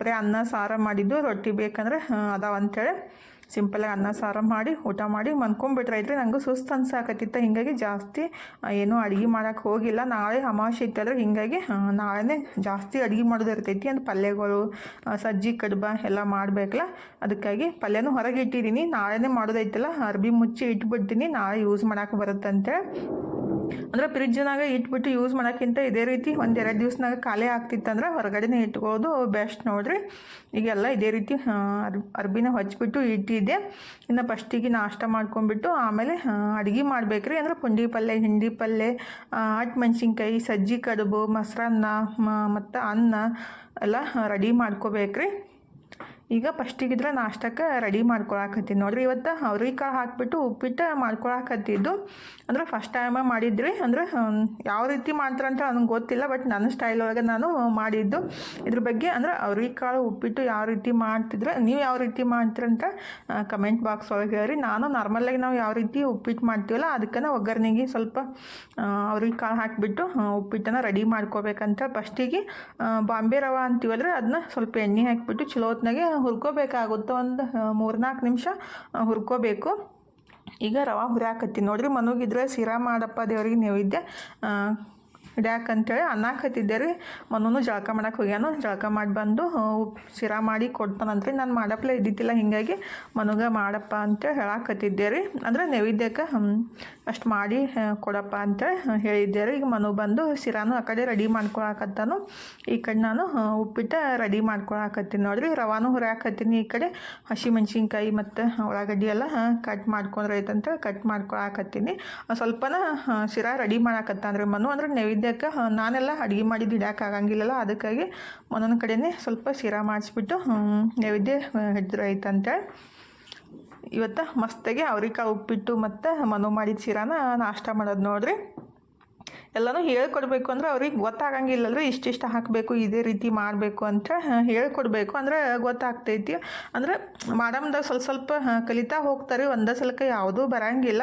ಬರೀ ಅನ್ನ, ಸಾರು ಮಾಡಿದ್ದು, ರೊಟ್ಟಿ ಬೇಕಂದ್ರೆ ಅದಾವ ಅಂಥೇಳಿ ಸಿಂಪಲಾಗಿ ಅನ್ನ, ಸಾರು ಮಾಡಿ, ಊಟ ಮಾಡಿ ಮನ್ಕೊಂಬಿಟ್ರೈತ್ರಿ ನನಗೂ ಸುಸ್ತು ಅನ್ಸಾಕತ್ತಿತ್ತು ಹೀಗಾಗಿ ಜಾಸ್ತಿ ಏನೂ ಅಡುಗೆ ಮಾಡೋಕ್ಕೆ ಹೋಗಿಲ್ಲ. ನಾಳೆ ಅಮಾವಾಸ್ಯೆ ಇತ್ತಂದ್ರೆ ಹೀಗಾಗಿ ನಾಳೆನೇ ಜಾಸ್ತಿ ಅಡುಗೆ ಮಾಡೋದು ಇರ್ತೈತಿ. ಅಂದ್ರೆ ಪಲ್ಯಗಳು ಸಜ್ಜಿ, ಕಡುಬ ಎಲ್ಲ ಮಾಡಬೇಕಲ್ಲ. ಅದಕ್ಕಾಗಿ ಪಲ್ಯನೂ ಹೊರಗೆ ಇಟ್ಟಿದ್ದೀನಿ. ನಾಳೆನೇ ಮಾಡೋದೈತಲ್ಲ, ಅರ್ಬಿ ಮುಚ್ಚಿ ಇಟ್ಬಿಡ್ತೀನಿ. ನಾಳೆ ಯೂಸ್ ಮಾಡೋಕೆ ಬರುತ್ತಂತೆ. ಅಂದ್ರೆ ಫ್ರಿಜ್ನಾಗ ಇಟ್ಬಿಟ್ಟು ಯೂಸ್ ಮಾಡೋಕ್ಕಿಂತ ಇದೇ ರೀತಿ ಒಂದು ಎರಡು ದಿವ್ಸನಾಗ ಖಾಲಿ ಆಗ್ತಿತ್ತಂದ್ರೆ ಹೊರಗಡೆನೇ ಇಟ್ಕೋದು ಬೆಸ್ಟ್ ನೋಡ್ರಿ. ಈಗೆಲ್ಲ ಇದೇ ರೀತಿ ಅರ್ಬಿನ ಹಚ್ಚಿಬಿಟ್ಟು ಇಟ್ಟಿದ್ದೆ. ಇನ್ನು ಫಸ್ಟಿಗೆ ನಾಷ್ಟ ಮಾಡ್ಕೊಂಡ್ಬಿಟ್ಟು ಆಮೇಲೆ ಅಡುಗೆ ಮಾಡ್ಬೇಕ್ರಿ. ಅಂದ್ರೆ ಪುಂಡಿ ಪಲ್ಯ ಹಿಂಡಿ ಪಲ್ಯ ಅಟ್ ಮೆಣಸಿನ್ಕಾಯಿ, ಸಜ್ಜಿ ಕಡುಬು ಮೊಸರನ್ನ ಮತ್ತು ಅನ್ನ ಎಲ್ಲ ರೆಡಿ ಮಾಡ್ಕೋಬೇಕ್ರಿ. ಈಗ ಫಸ್ಟಿಗಿದ್ರೆ ನಾಷ್ಟಕ್ಕೆ ರೆಡಿ ಮಾಡ್ಕೊಳಕತ್ತೀನಿ. ನೋಡ್ರಿ, ಇವತ್ತು ಅವ್ರಿಕಾಳು ಹಾಕಿಬಿಟ್ಟು ಉಪ್ಪಿಟ್ಟು ಮಾಡ್ಕೊಳಕತ್ತಿದ್ದು. ಅಂದ್ರೆ ಫಸ್ಟ್ ಟೈಮ ಮಾಡಿದ್ರಿ. ಅಂದ್ರೆ ಯಾವ ರೀತಿ ಮಾಡ್ತಾರಂತ ನನಗೆ ಗೊತ್ತಿಲ್ಲ ಬಟ್ ನನ್ನ ಸ್ಟೈಲ್ ಒಳಗೆ ನಾನು ಮಾಡಿದ್ದು. ಇದ್ರ ಬಗ್ಗೆ ಅಂದ್ರೆ ಅವ್ರಿಕಾಳು ಉಪ್ಪಿಟ್ಟು ಯಾವ ರೀತಿ ಮಾಡ್ತಿದ್ರೆ, ನೀವು ಯಾವ ರೀತಿ ಮಾಡ್ತೀರಂತ ಕಮೆಂಟ್ ಬಾಕ್ಸ್ ಒಳಗೆ ಹೇಳ್ರಿ. ನಾನು ನಾರ್ಮಲಾಗಿ ನಾವು ಯಾವ ರೀತಿ ಉಪ್ಪಿಟ್ಟು ಮಾಡ್ತೀವಲ್ಲ ಅದಕ್ಕೆ ಒಗ್ಗರಣೆಗೆ ಸ್ವಲ್ಪ ಅವ್ರಿಗೆ ಕಾಳು ಹಾಕಿಬಿಟ್ಟು ಉಪ್ಪಿಟ್ಟನ್ನು ರೆಡಿ ಮಾಡ್ಕೋಬೇಕಂತ. ಫಸ್ಟಿಗೆ ಬಾಂಬೆ ರವೆ ಅಂತೀವಲ್ರಿ, ಅದನ್ನ ಸ್ವಲ್ಪ ಎಣ್ಣೆ ಹಾಕಿಬಿಟ್ಟು ಚಲೋ ಹೊತ್ನಾಗೆ ಹುರ್ಕೋಬೇಕಾಗುತ್ತೆ ಒಂದು ಮೂರ್ನಾಲ್ಕು ನಿಮಿಷ ಹುರ್ಕೋಬೇಕು. ಈಗ ರವೆ ಹುರಿಯಾಕತ್ತೀನಿ ನೋಡಿರಿ ಮನಗಿದ್ರೆ ಶಿರಾ ಮಾಡಪ್ಪ ದೇವ್ರಿಗೆ ನೈವೇದ್ಯ. ಅಂತೇಳಿ ಅನ್ನಕತ್ತಿದ್ದೆ ರೀ. ಮನೂನು ಜಳಕ ಮಾಡಕ್ಕೆ ಹೋಗ್ಯಾನು. ಜಳಕ ಮಾಡಿ ಬಂದು ಶಿರಾ ಮಾಡಿ ಕೊಡ್ತಾನಂತ್ರಿ ನಾನು ಮಾಡಪ್ಲೆ ಇದ್ದಿದ್ದಿಲ್ಲ ಹಿಂಗಾಗಿ ಮನುಗ ಮಾಡಪ್ಪ ಅಂತೇಳಿ ಹೇಳಾಕತ್ತಿದ್ದೆ ರೀ. ಅಂದ್ರೆ ನೈವೇದ್ಯಕ್ಕೆ ಅಷ್ಟು ಮಾಡಿ ಕೊಡಪ್ಪ ಅಂತೇಳಿ ಹೇಳಿದ್ದೆ ರೀ. ಈಗ ಮನು ಬಂದು ಶಿರಾನು ಆ ಕಡೆ ರೆಡಿ ಮಾಡ್ಕೊಳಕತ್ತಾನು. ಈ ಕಡೆ ನಾನು ಉಪ್ಪಿಟ್ಟು ರೆಡಿ ಮಾಡ್ಕೊಳಕತ್ತೀನಿ ನೋಡ್ರಿ. ರವಾನು ಹುರಿಯಾಕತ್ತೀನಿ ಈ ಕಡೆ. ಹಸಿ ಮೆಣಸಿನ್ಕಾಯಿ ಮತ್ತು ಉಳ್ಳಾಗಡ್ಡಿ ಎಲ್ಲ ಕಟ್ ಮಾಡ್ಕೊಂಡ್ರೆ ಐತಂತ ಕಟ್ ಮಾಡ್ಕೊಳಕತ್ತೀನಿ. ಸ್ವಲ್ಪನ ಶಿರಾ ರೆಡಿ ಮಾಡಾಕತ್ತಾನ್ರಿ ಮನು. ಅಂದ್ರೆ ನೈವೇದ್ಯಕ್ಕೆ ಆ, ನಾನೆಲ್ಲ ಅಡುಗೆ ಮಾಡಿದ್ದು ಇಡಕ್ಕೆ ಆಗಂಗಿಲ್ಲಲ್ಲ ಅದಕ್ಕಾಗಿ ಒಂದೊಂದು ಕಡೆಯೇ ಸ್ವಲ್ಪ ಶಿರಾ ಮಾಡಿಸ್ಬಿಟ್ಟು ನೈವೇದ್ಯ ಹಿಡಿದ್ರೆ ಅಂತೇಳಿ ಇವತ್ತು ಮಸ್ತಾಗಿ ಅವ್ರಿಕಾಯಿ ಉಪ್ಪಿಟ್ಟು ಮತ್ತು ಮನು ಮಾಡಿದ ಶಿರಾನ ನಾಷ್ಟ ಮಾಡೋದು ನೋಡ್ರಿ. ಎಲ್ಲನೂ ಹೇಳ್ಕೊಡ್ಬೇಕು ಅಂದ್ರೆ ಅವ್ರಿಗೆ ಗೊತ್ತಾಗಂಗಿಲ್ಲಲ್ರಿ, ಇಷ್ಟಿಷ್ಟು ಹಾಕಬೇಕು, ಇದೇ ರೀತಿ ಮಾಡಬೇಕು ಅಂತ ಹೇಳ್ಕೊಡ್ಬೇಕು. ಅಂದ್ರೆ ಗೊತ್ತಾಗ್ತೈತಿ. ಅಂದ್ರೆ ಮಾಡಮ್ದಾಗ ಸ್ವಲ್ಪ ಸ್ವಲ್ಪ ಕಲಿತಾ ಹೋಗ್ತಾರೆ. ಒಂದೇ ಸಲಕ್ಕೆ ಯಾವುದೂ ಬರಂಗಿಲ್ಲ.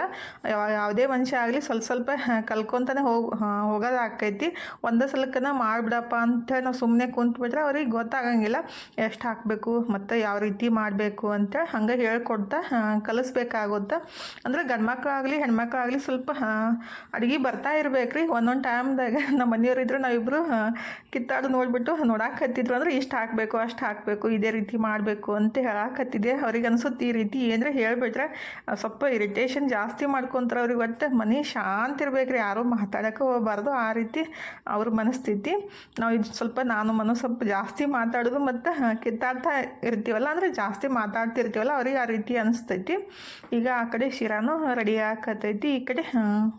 ಯಾವ- ಯಾವುದೇ ಮನುಷ್ಯ ಆಗಲಿ ಸ್ವಲ್ಪ ಸ್ವಲ್ಪ ಕಲ್ಕೊಂತಾನೆ ಹೋಗಿ ಹೋಗೋದಾಕೈತಿ ಒಂದೇ ಸಲಕ್ಕನ ಮಾಡಿಬಿಡಪ್ಪ ಅಂತ ನಾವು ಸುಮ್ಮನೆ ಕುಂತ್ಬಿಟ್ರೆ ಅವ್ರಿಗೆ ಗೊತ್ತಾಗಂಗಿಲ್ಲ. ಎಷ್ಟು ಹಾಕಬೇಕು, ಮತ್ತು ಯಾವ ರೀತಿ ಮಾಡಬೇಕು ಅಂತ ಹಂಗೆ ಹೇಳ್ಕೊಡ್ತಾ ಕಲಿಸ್ಬೇಕಾಗುತ್ತೆ. ಅಂದ್ರೆ ಗಂಡ್ಮಕ್ಳಾಗಲಿ, ಹೆಣ್ಮಕ್ಳಾಗಲಿ ಸ್ವಲ್ಪ ಅಡುಗೆ ಬರ್ತಾ ಇರ್ಬೇಕ್ರಿ. ಒಂದೊಂದು ಟೈಮ್ದಾಗ ನಮ್ಮ ಮನೆಯವ್ರು ಇದ್ರೆ ನಾವಿಬ್ಬರು ಕಿತ್ತಾಡು ನೋಡಿಬಿಟ್ಟು ನೋಡಾಕತ್ತಿದ್ರು ಅಂದ್ರೆ ಇಷ್ಟು ಹಾಕಬೇಕು, ಅಷ್ಟು ಹಾಕಬೇಕು, ಇದೇ ರೀತಿ ಮಾಡಬೇಕು ಅಂತ ಹೇಳಾಕತ್ತಿದೆ ಅವ್ರಿಗೆ ಅನ್ಸುತ್ತೆ ಈ ರೀತಿ ಏನಂದ್ರೆ ಹೇಳಿಬಿಟ್ರೆ ಸ್ವಲ್ಪ ಇರಿಟೇಷನ್ ಜಾಸ್ತಿ ಮಾಡ್ಕೊಂತಾರೆ ಅವ್ರಿಗೆ ಒಟ್ಟು ಮನೆ ಶಾಂತ ಇರ್ಬೇಕ್ರಿ, ಯಾರೂ ಮಾತಾಡೋಕೆ ಹೋಗಬಾರ್ದು. ಆ ರೀತಿ ಅವ್ರ ಮನಸ್ಥಿತಿ. ನಾವು ಇದು ಸ್ವಲ್ಪ ನಾನು ಮನಸ್ಸು ಸ್ವಲ್ಪ ಜಾಸ್ತಿ ಮಾತಾಡೋದು ಮತ್ತು ಕಿತ್ತಾಡ್ತಾ ಇರ್ತೀವಲ್ಲ ಅಂದರೆ ಜಾಸ್ತಿ ಮಾತಾಡ್ತಿರ್ತೀವಲ್ಲ, ಅವ್ರಿಗೆ ಆ ರೀತಿ ಅನಿಸ್ತೈತಿ. ಈಗ ಆ ಕಡೆ ಶಿರಾನು ರೆಡಿ ಆಕತೈತಿ, ಈ ಕಡೆ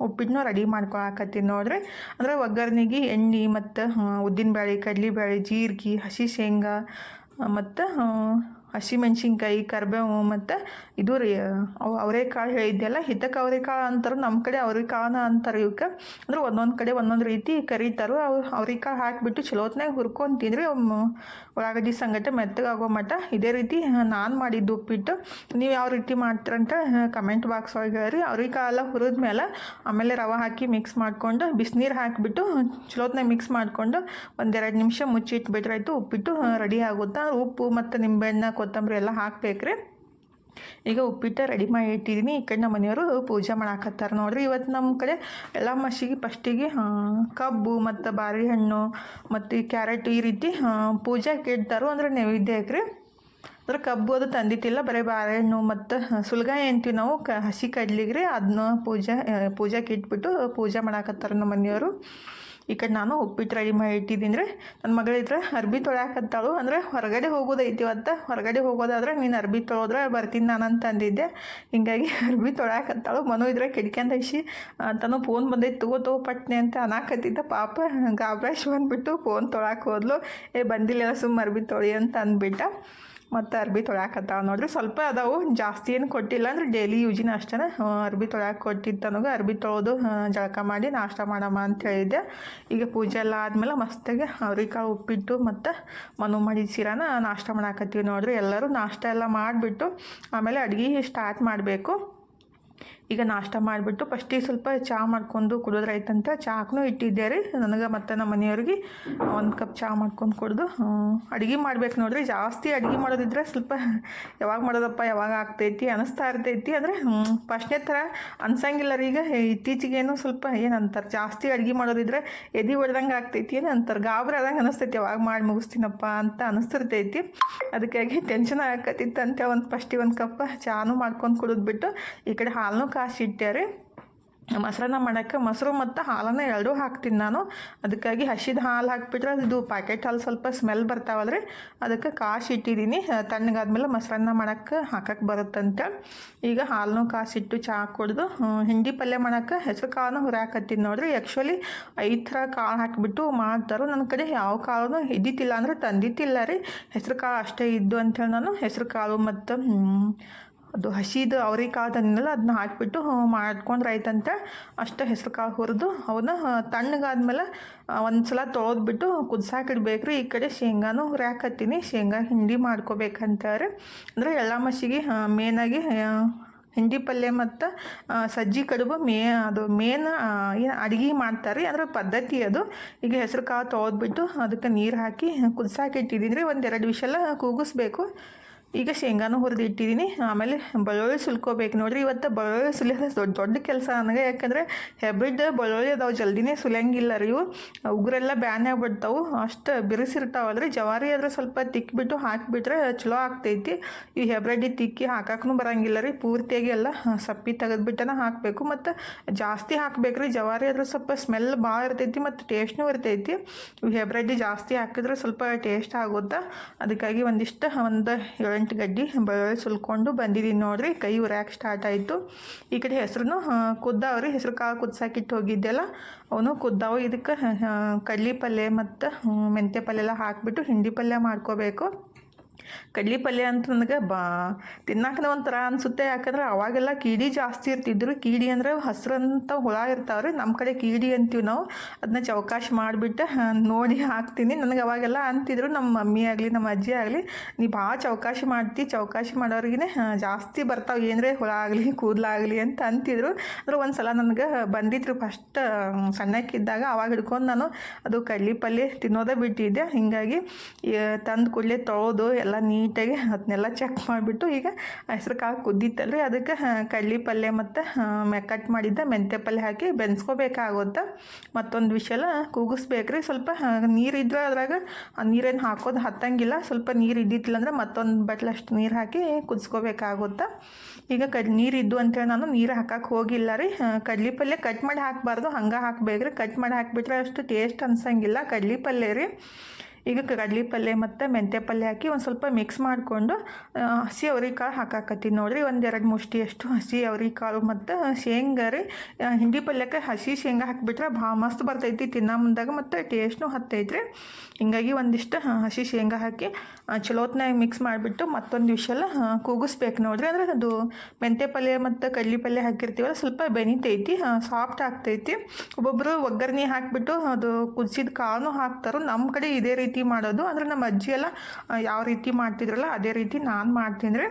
ಉಪ್ಪಿಟ್ಟನ್ನೂ ರೆಡಿ ಮಾಡ್ಕೊಳಕತ್ತೀನಿ ನೋಡ್ರಿ. ಅಂದರೆ ಒಗ್ಗರ್ಣೆಗೆ ಎಣ್ಣೆ ಮತ್ತು ಉದ್ದಿನಬೇಳೆ ಕಡಲೆಬೇಳೆ ಜೀರಿಗೆ ಹಸಿ ಶೇಂಗಾ ಮತ್ತು ಹಸಿ ಕರ್ಬೇವು ಮತ್ತು ಇದು ರೀ, ಅವು ಅವರೆಕಾಳು ಹೇಳಿದ್ದೆಲ್ಲ ಹಿತಕ್ಕೆ ಅವರೆಕಾಳು ಅಂತಾರೆ ನಮ್ಮ ಕಡೆ ಅವ್ರಿಕಾಳನ ಅಂತಾರೆ ಇವಕ್ಕೆ ಅಂದ್ರೆ ಒಂದೊಂದು ಕಡೆ ಒಂದೊಂದು ರೀತಿ ಕರೀತಾರೆ, ಅವ್ರು ಅವರೆಕಾಳು ಹಾಕಿಬಿಟ್ಟು ಚಲೋತ್ನಾಗ ಹುರ್ಕೊಂತಿದ್ರಿ ಉಳ್ಳಾಗಡ್ಡಿ ಸಂಗಟ ಮೆತ್ತಗಾಗೋ ಮಟ್ಟ ಇದೇ ರೀತಿ ನಾನು ಮಾಡಿದ್ದು ಉಪ್ಪಿಟ್ಟು. ನೀವು ಯಾವ ರೀತಿ ಮಾಡ್ತೀರಂತ ಕಮೆಂಟ್ ಬಾಕ್ಸ್ ಒಳಗೆ ಹೇಳ್ರಿ. ಅವ್ರಿಕಾಳೆಲ್ಲ ಹುರಿದ ಮೇಲೆ ಆಮೇಲೆ ರವೆ ಹಾಕಿ ಮಿಕ್ಸ್ ಮಾಡಿಕೊಂಡು ಬಿಸಿನೀರು ಹಾಕಿಬಿಟ್ಟು ಚಲೋತ್ನಾಗ ಮಿಕ್ಸ್ ಮಾಡಿಕೊಂಡು ಒಂದೆರಡು ನಿಮಿಷ ಮುಚ್ಚಿಟ್ಬಿಟ್ರಾಯ್ತು ಉಪ್ಪಿಟ್ಟು ರೆಡಿ ಆಗುತ್ತೆ. ಉಪ್ಪು ಮತ್ತು ನಿಂಬೆಹಣ್ಣು ಕೊತ್ತಂಬರಿ ಎಲ್ಲ ಹಾಕ್ಬೇಕ್ರಿ. ಈಗ ಉಪ್ಪಿಟ್ಟು ರೆಡಿ ಮಾಡಿ ಇಟ್ಟಿದ್ದೀನಿ ಈ ಕಡೆ ನಮ್ಮ ಮನೆಯವರು ಪೂಜೆ ಮಾಡಾಕತ್ತಾರ ನೋಡ್ರಿ. ಇವತ್ತು ನಮ್ಮ ಕಡೆ ಎಲ್ಲ ಮಸಿಗೆ ಫಸ್ಟಿಗೆ ಕಬ್ಬು ಮತ್ತು ಬಾರಿ ಹಣ್ಣು ಮತ್ತು ಕ್ಯಾರೆಟ್ ಈ ರೀತಿ ಪೂಜೆ ಇಡ್ತಾರೋ ಅಂದ್ರೆ ನೈವೇದ್ಯಕ್ಕೆ ರೀ ಅಂದ್ರೆ ಕಬ್ಬು ಅದು ತಂದಿತ್ತಿಲ್ಲ ಬರೀ ಬಾಳೆಹಣ್ಣು ಮತ್ತು ಸುಲಗಾಯಿ ಅಂತೀವಿ ನಾವು, ಕ ಹಸಿ ಕಡ್ಲಿಗೆ ಅದನ್ನ ಪೂಜೆ, ಪೂಜೆಗೆ ಇಟ್ಬಿಟ್ಟು ಪೂಜೆ ಮಾಡಾಕತ್ತಾರ ನಮ್ಮ ಮನೆಯವರು. ಈ ಕಡೆ ನಾನು ಉಪ್ಪಿಟ್ಟು ರೆಡಿ ಮಾಡಿ ಇಟ್ಟಿದ್ದೀನಿ ನನ್ನ ಮಗಳಿದ್ರೆ ಅರ್ಬಿ ತೊಳ್ಯಾಕತ್ತಾಳು ಅಂದರೆ ಹೊರಗಡೆ ಹೋಗೋದೈತಿ ಇವತ್ತು. ಹೊರಗಡೆ ಹೋಗೋದಾದ್ರೆ ನೀನು ಅರ್ಬಿ ತೊಳೆದ್ರೆ ಬರ್ತೀನಿ ನಾನು ಅಂತ ಅಂದಿದ್ದೆ. ಹಿಂಗಾಗಿ ಅರ್ಬಿ ತೊಳ್ಯಾಕತ್ತಾಳು. ಮನು ಇದ್ರೆ ಕಿಟಕಿ ಅಂತ ಇಸಿ ಫೋನ್ ಬಂದೈತೆ, ತಗೋ ತಗೋ ಪಟ್ನೆ ಅಂತ ಅನಾಕತ್ತಿದ್ದ ಪಾಪ. ಗಾಬ್ರಾಶ್ ಬಂದುಬಿಟ್ಟು ಫೋನ್ ತೊಳಕ್ಕೆ ಹೋದ್ಲು. ಏ, ಬಂದಿಲ್ಲ ಸುಮ್ಮ ಅರ್ಬಿ ತೊಳಿ ಅಂತ ಅಂದ್ಬಿಟ್ಟ. ಮತ್ತು ಅರ್ಬಿ ತೊಳ್ಯಾಕತ್ತಾವ ನೋಡ್ರಿ. ಸ್ವಲ್ಪ ಅದಾವು, ಜಾಸ್ತಿ ಏನು ಕೊಟ್ಟಿಲ್ಲ ಅಂದ್ರೆ ಡೈಲಿ ಯೂಜಿನ ಅಷ್ಟೇ ಅರ್ಬಿ ತೊಳ್ಯಾಕೆ ಕೊಟ್ಟಿದ್ದ ನನಗೆ ಅರ್ಬಿ ತೊಳೆದು ಜಳಕ ಮಾಡಿ ನಾಷ್ಟ ಮಾಡಮ್ಮ ಅಂತ ಹೇಳಿದ್ದೆ. ಈಗ ಪೂಜೆ ಎಲ್ಲ ಆದಮೇಲೆ ಮಸ್ತಾಗಿ ಅವ್ರಿಕಾಳು ಉಪ್ಪಿಟ್ಟು ಮತ್ತು ಮನು ಮಾಡಿದ ಸೀರಾನ ನಾಷ್ಟ ಮಾಡಾಕತ್ತೀವಿ ನೋಡ್ರಿ. ಎಲ್ಲರೂ ನಾಷ್ಟ ಎಲ್ಲ ಮಾಡಿಬಿಟ್ಟು ಆಮೇಲೆ ಅಡುಗೆ ಸ್ಟಾರ್ಟ್ ಮಾಡಬೇಕು. ಈಗ ನಾಷ್ಟ ಮಾಡಿಬಿಟ್ಟು ಫಸ್ಟಿಗೆ ಸ್ವಲ್ಪ ಚಹಾ ಮಾಡ್ಕೊಂಡು ಕುಡಿದ್ರಾಯ್ತಂತ ಚಾಕ್ನೂ ಇಟ್ಟಿದ್ದೆ ರೀ. ನನಗೆ ಮತ್ತು ನಮ್ಮ ಮನೆಯವ್ರಿಗೆ ಒಂದು ಕಪ್ ಚಹಾ ಮಾಡ್ಕೊಂಡು ಕುಡಿದು ಅಡುಗೆ ಮಾಡ್ಬೇಕು ನೋಡ್ರಿ. ಜಾಸ್ತಿ ಅಡುಗೆ ಮಾಡೋದಿದ್ರೆ ಸ್ವಲ್ಪ ಯಾವಾಗ ಮಾಡೋದಪ್ಪ, ಯಾವಾಗ ಆಗ್ತೈತಿ ಅನಿಸ್ತಾ ಇರ್ತೈತಿ. ಅಂದರೆ ಫಸ್ಟ್ನೇ ಥರ ಅನ್ಸಂಗಿಲ್ಲ ರೀ. ಈಗ ಇತ್ತೀಚಿಗೇನು ಸ್ವಲ್ಪ ಏನಂತಾರೆ, ಜಾಸ್ತಿ ಅಡುಗೆ ಮಾಡೋದಿದ್ರೆ ಎದೆ ಹೊಡೆದಂಗೆ ಆಗ್ತೈತಿ ಏನು ಅಂತಾರೆ ಗಾಬರಿ ಆದಂಗೆ ಅನಿಸ್ತೈತಿ. ಯಾವಾಗ ಮಾಡಿ ಮುಗಿಸ್ತೀನಪ್ಪ ಅಂತ ಅನಿಸ್ತಿರ್ತೈತಿ. ಅದಕ್ಕಾಗಿ ಟೆನ್ಷನ್ ಆಗಕತ್ತಿತ್ತಂತೆ. ಒಂದು ಫಸ್ಟಿಗೆ ಒಂದು ಕಪ್ ಚಾನು ಮಾಡ್ಕೊಂಡು ಕುಡಿದ್ಬಿಟ್ಟು ಈ ಕಡೆ ಹಾಲನ್ನು ಕಾಸಿಟ್ಟೆ ರೀ. ಮೊಸರನ್ನ ಮಾಡೋಕ್ಕೆ ಮೊಸರು ಮತ್ತು ಹಾಲನ್ನು ಎರಡೂ ಹಾಕ್ತೀನಿ ನಾನು. ಅದಕ್ಕಾಗಿ ಹಸಿದ ಹಾಲು ಹಾಕಿಬಿಟ್ರೆ ಇದು ಪ್ಯಾಕೆಟ್ ಹಾಲು ಸ್ವಲ್ಪ ಸ್ಮೆಲ್ ಬರ್ತಾವಲ್ಲ ರೀ ಅದಕ್ಕೆ ಕಾಸು ಇಟ್ಟಿದ್ದೀನಿ. ತಣ್ಣಗಾದ್ಮೇಲೆ ಮೊಸರನ್ನ ಮಾಡೋಕ್ಕೆ ಹಾಕಕ್ಕೆ ಬರುತ್ತಂತ ಈಗ ಹಾಲನ್ನು ಕಾಸಿಟ್ಟು ಚಹಾ ಕುಡ್ದು ಹಿಂಡಿ ಪಲ್ಯ ಮಾಡೋಕ್ಕೆ ಹೆಸರು ಕಾಳನ್ನು ಹುರಾಕತ್ತೀನಿ ನೋಡ್ರಿ. ಆ್ಯಕ್ಚುಲಿ ಐದು ಥರ ಕಾಳು ಹಾಕಿಬಿಟ್ಟು ಮಾಡ್ತಾರೋ, ನನ್ನ ಕಡೆ ಯಾವ ಕಾಳು ಇದ್ದಿತ್ತಿಲ್ಲ ಅಂದರೆ ತಂದಿತ್ತಿಲ್ಲ ರೀ. ಹೆಸರು ಕಾಳು ಅಷ್ಟೇ ಇದ್ದು ಅಂತೇಳಿ ನಾನು ಹೆಸರು ಕಾಳು ಮತ್ತು ಅದು ಹಸಿದು ಅವ್ರಿಗೆ ಕಾಳು ತಂದಿನಲ್ಲ ಅದನ್ನ ಹಾಕಿಬಿಟ್ಟು ಮಾಡ್ಕೊಂಡ್ರೆ ಆಯ್ತಂತ ಅಷ್ಟು ಹೆಸ್ರು ಕಾಳು ಹುರಿದು ಅವನ್ನ ತಣ್ಣಗಾದ್ಮೇಲೆ ಒಂದು ಸಲ ತೊಳೆದ್ಬಿಟ್ಟು ಕುದ್ಸಾಕಿಡ್ಬೇಕು ರೀ ಈ ಕಡೆ ಶೇಂಗಾನು ಹುರ್ಯಾಕತ್ತೀನಿ ಶೇಂಗಾ ಹಿಂಡಿ ಮಾಡ್ಕೋಬೇಕಂತಾರೆ ಅಂದರೆ ಎಲ್ಲಾ ಮಸಿಗೆ ಮೇನಾಗಿ ಹಿಂಡಿ ಪಲ್ಯ ಮತ್ತು ಸಜ್ಜಿ ಕಡುಬು ಮೇ, ಅದು ಮೇನ್ ಏನು ಅಡುಗೆ ಮಾಡ್ತಾರೆ ರೀ ಅದರ ಪದ್ಧತಿ ಅದು. ಈಗ ಹೆಸರು ಕಾಳು ತೊಳೆದ್ಬಿಟ್ಟು ಅದಕ್ಕೆ ನೀರು ಹಾಕಿ ಕುದಿಸಾಕಿಟ್ಟಿದ್ದೀನಿ ರೀ ಒಂದೆರಡು ವಿಷಲ ಕೂಗಿಸ್ಬೇಕು. ಈಗ ಶೇಂಗಾನು ಹುರಿದು ಇಟ್ಟಿದ್ದೀನಿ ಆಮೇಲೆ ಬೆಳ್ಳುಳ್ಳಿ ಸುಲ್ಕೋಬೇಕು. ನೋಡ್ರಿ, ಇವತ್ತು ಬೆಳ್ಳುಳ್ಳಿ ಸುಲಿಯೋದು ದೊಡ್ಡ ದೊಡ್ಡ ಕೆಲಸ ನನಗೆ. ಯಾಕಂದರೆ ಹೆಬ್ರಿಡ್ ಬೆಳ್ಳುಳ್ಳಿ ಅದಾವೆ ಜಲ್ದಿನೇ ಸುಲಿಯಂಗಿಲ್ಲ ರೀ ಇವು. ಉಗುರೆಲ್ಲ ಬ್ಯಾನ್ ಆಗ್ಬಿಡ್ತಾವೆ. ಅಷ್ಟು ಬಿರುಸಿರ್ತಾವಲ್ರಿ. ಜವಾರಿ ಆದರೆ ಸ್ವಲ್ಪ ತಿಕ್ಕಿಬಿಟ್ಟು ಹಾಕಿಬಿಟ್ರೆ ಚಲೋ ಆಗ್ತೈತಿ. ಈ ಹೆಬ್ರಿಡ್ ತಿಕ್ಕಿ ಹಾಕಕ್ಕೂ ಬರಂಗಿಲ್ಲ ರೀ. ಪೂರ್ತಿಯಾಗಿ ಎಲ್ಲ ಸಪ್ಪಿ ತೆಗೆದ್ಬಿಟ್ಟನ ಹಾಕಬೇಕು. ಮತ್ತು ಜಾಸ್ತಿ ಹಾಕಬೇಕು ರೀ ಜವಾರಿ ಆದ್ರೆ ಸ್ವಲ್ಪ ಸ್ಮೆಲ್ ಭಾಳ ಇರ್ತೈತಿ ಮತ್ತು ಟೇಸ್ಟ್ನೂ ಇರ್ತೈತಿ. ಈ ಹೆಬ್ರಿಡ್ ಜಾಸ್ತಿ ಹಾಕಿದ್ರೆ ಸ್ವಲ್ಪ ಟೇಸ್ಟ್ ಆಗುತ್ತಾ? ಅದಕ್ಕಾಗಿ ಒಂದಿಷ್ಟು ಒಂದು ಏಳೆಂಟು ಗಡ್ಡಿ ಬೆಳ್ಳುಳ್ಳಿ ಸುಲ್ಕೊಂಡು ಬಂದಿದ್ದೀನಿ ನೋಡ್ರಿ. ಕೈ ಉರ್ಯಾಕೆ ಸ್ಟಾರ್ಟ್ ಆಯಿತು. ಈ ಕಡೆ ಹೆಸ್ರು ಕುದ್ದಾವ್ರಿ ಹೆಸ್ರು ಕಾಳು ಕುದ್ಸಾಕಿಟ್ಟು ಹೋಗಿದ್ದೆಲ್ಲ. ಅವನು ಕುದ್ದಾವು ಇದಕ್ಕೆ ಕಡ್ಲಿ ಪಲ್ಯ ಮತ್ತು ಮೆಂತ್ಯ ಪಲ್ಯ ಎಲ್ಲ ಹಾಕಿಬಿಟ್ಟು ಹಿಂಡಿ ಪಲ್ಯ ಮಾಡ್ಕೋಬೇಕು. ಕಡ್ಲಿ ಪಲ್ಯ ಅಂತ ನನಗೆ ಬಾ ತಿನ್ನಾಕನ ಒಂಥರ ಅನಿಸುತ್ತೆ. ಯಾಕಂದ್ರೆ ಅವಾಗೆಲ್ಲ ಕೀಡಿ ಜಾಸ್ತಿ ಇರ್ತಿದ್ರು. ಕೀಡಿ ಅಂದರೆ ಹಸ್ರಂತ ಹುಳ ಇರ್ತಾವ್ರಿ. ನಮ್ಮ ಕಡೆ ಕೀಡಿ ಅಂತೀವಿ ನಾವು. ಅದನ್ನ ಚೌಕಾಶ್ ಮಾಡಿಬಿಟ್ಟು ನೋಡಿ ಹಾಕ್ತೀನಿ. ನನಗೆ ಅವಾಗೆಲ್ಲ ಅಂತಿದ್ರು. ನಮ್ಮ ಮಮ್ಮಿ ಆಗಲಿ ನಮ್ಮ ಅಜ್ಜಿ ಆಗಲಿ, ನೀ ಭಾಳ ಚೌಕಾಶಿ ಮಾಡ್ತಿ. ಚೌಕಾಶಿ ಮಾಡೋರಿಗಿನೇ ಜಾಸ್ತಿ ಬರ್ತಾವೆ. ಏನರೇ ಹುಳ ಆಗಲಿ ಕೂದಲಾಗಲಿ ಅಂತ ಅಂತಿದ್ರು. ಅಂದ್ರೆ ಒಂದು ಸಲ ನನಗೆ ಬಂದಿದ್ರು ಫಸ್ಟ್ ಸಣ್ಣಕ್ಕಿದ್ದಾಗ ಅವಾಗ ಹಿಡ್ಕೊಂಡು ನಾನು, ಅದು ಕಡ್ಲಿ ಪಲ್ಯ ತಿನ್ನೋದೇ ಬಿಟ್ಟಿದ್ದೆ. ಹೀಗಾಗಿ ತಂದು ಕೂಡಲೇ ತೊಳೆದು ಎಲ್ಲ ನೀಟಾಗಿ ಅದನ್ನೆಲ್ಲ ಚೆಕ್ ಮಾಡಿಬಿಟ್ಟು ಈಗ ಹೆಸ್ರು ಕಾಳು ಕುದ್ದಿತ್ತಲ್ರಿ? ಅದಕ್ಕೆ ಕಡ್ಲಿ ಪಲ್ಯ ಮತ್ತು ಕಟ್ ಮಾಡಿದ್ದ ಮೆಂತ್ಯ ಪಲ್ಯ ಹಾಕಿ ಬೆನ್ಸ್ಕೋಬೇಕಾಗುತ್ತೆ. ಮತ್ತೊಂದು ವಿಷಲ ಕೂಗಿಸ್ಬೇಕ್ರಿ. ಸ್ವಲ್ಪ ನೀರಿದ್ರೆ ಅದ್ರಾಗ ನೀರೇನು ಹಾಕೋದು ಹತ್ತಂಗಿಲ್ಲ. ಸ್ವಲ್ಪ ನೀರು ಇದ್ದಿತ್ತಿಲ್ಲ ಅಂದರೆ ಮತ್ತೊಂದು ಬಟ್ಲಷ್ಟು ನೀರು ಹಾಕಿ ಕುದಿಸ್ಕೋಬೇಕಾಗುತ್ತೆ. ಈಗ ಕಡ್ ನೀರಿದ್ದು ಅಂತೇಳಿ ನಾನು ನೀರು ಹಾಕಕ್ಕೆ ಹೋಗಿಲ್ಲ ರೀ. ಕಡ್ಲಿ ಪಲ್ಯ ಕಟ್ ಮಾಡಿ ಹಾಕಬಾರ್ದು. ಹಂಗೆ ಹಾಕಬೇಕ್ರಿ. ಕಟ್ ಮಾಡಿ ಹಾಕಿಬಿಟ್ರೆ ಅಷ್ಟು ಟೇಸ್ಟ್ ಅನ್ಸಂಗಿಲ್ಲ ಕಡ್ಲಿ ಪಲ್ಯ ರೀ. ಈಗ ಕಡ್ಲಿ ಪಲ್ಯ ಮತ್ತು ಮೆಂತ್ಯ ಪಲ್ಯ ಹಾಕಿ ಒಂದು ಸ್ವಲ್ಪ ಮಿಕ್ಸ್ ಮಾಡಿಕೊಂಡು ಹಸಿ ಅವ್ರಿಕಾಳು ಹಾಕಾಕತ್ತೀನಿ ನೋಡ್ರಿ. ಒಂದೆರಡು ಮುಷ್ಟಿಯಷ್ಟು ಹಸಿ ಅವ್ರಿಕಾಳು ಮತ್ತು ಶೇಂಗಾ ರೀ. ಹಿಂಡಿ ಪಲ್ಯಕ್ಕೆ ಹಸಿ ಶೇಂಗಾ ಹಾಕಿಬಿಟ್ರೆ ಭಾಳ ಮಸ್ತ್ ಬರ್ತೈತಿ ತಿನ್ನೋ ಮುಂದಾಗ ಮತ್ತು ಟೇಸ್ಟ್ನು ಹತ್ತೈತ್ರಿ. ಹಿಂಗಾಗಿ ಒಂದಿಷ್ಟು ಹಸಿ ಶೇಂಗಾ ಹಾಕಿ ಚಲೋತ್ನಾಗ ಮಿಕ್ಸ್ ಮಾಡಿಬಿಟ್ಟು ಮತ್ತೊಂದು ವಿಷಲ ಕೂಗಿಸ್ಬೇಕು ನೋಡ್ರಿ. ಅಂದ್ರೆ ಅದು ಮೆಂತೆ ಪಲ್ಯ ಮತ್ತು ಕಡ್ಲಿ ಪಲ್ಯ ಹಾಕಿರ್ತೀವಲ್ಲ, ಸ್ವಲ್ಪ ಬೆನಿತೈತಿ ಸಾಫ್ಟ್ ಆಗ್ತೈತಿ. ಒಬ್ಬೊಬ್ಬರು ಒಗ್ಗರಣೆ ಹಾಕಿಬಿಟ್ಟು ಅದು ಕುದಿಸಿದ ಕಾಳು ಹಾಕ್ತಾರೋ ನಮ್ಮ ಕಡೆ ಇದೇ ರೀತಿ ಮಾಡೋದು. ಅಂದರೆ ನಮ್ಮ ಅಜ್ಜಿ ಎಲ್ಲ ಯಾವ ರೀತಿ ಮಾಡ್ತಿದ್ರಲ್ಲ, ಅದೇ ರೀತಿ ನಾನು ಮಾಡ್ತೀನಿ ರೀ.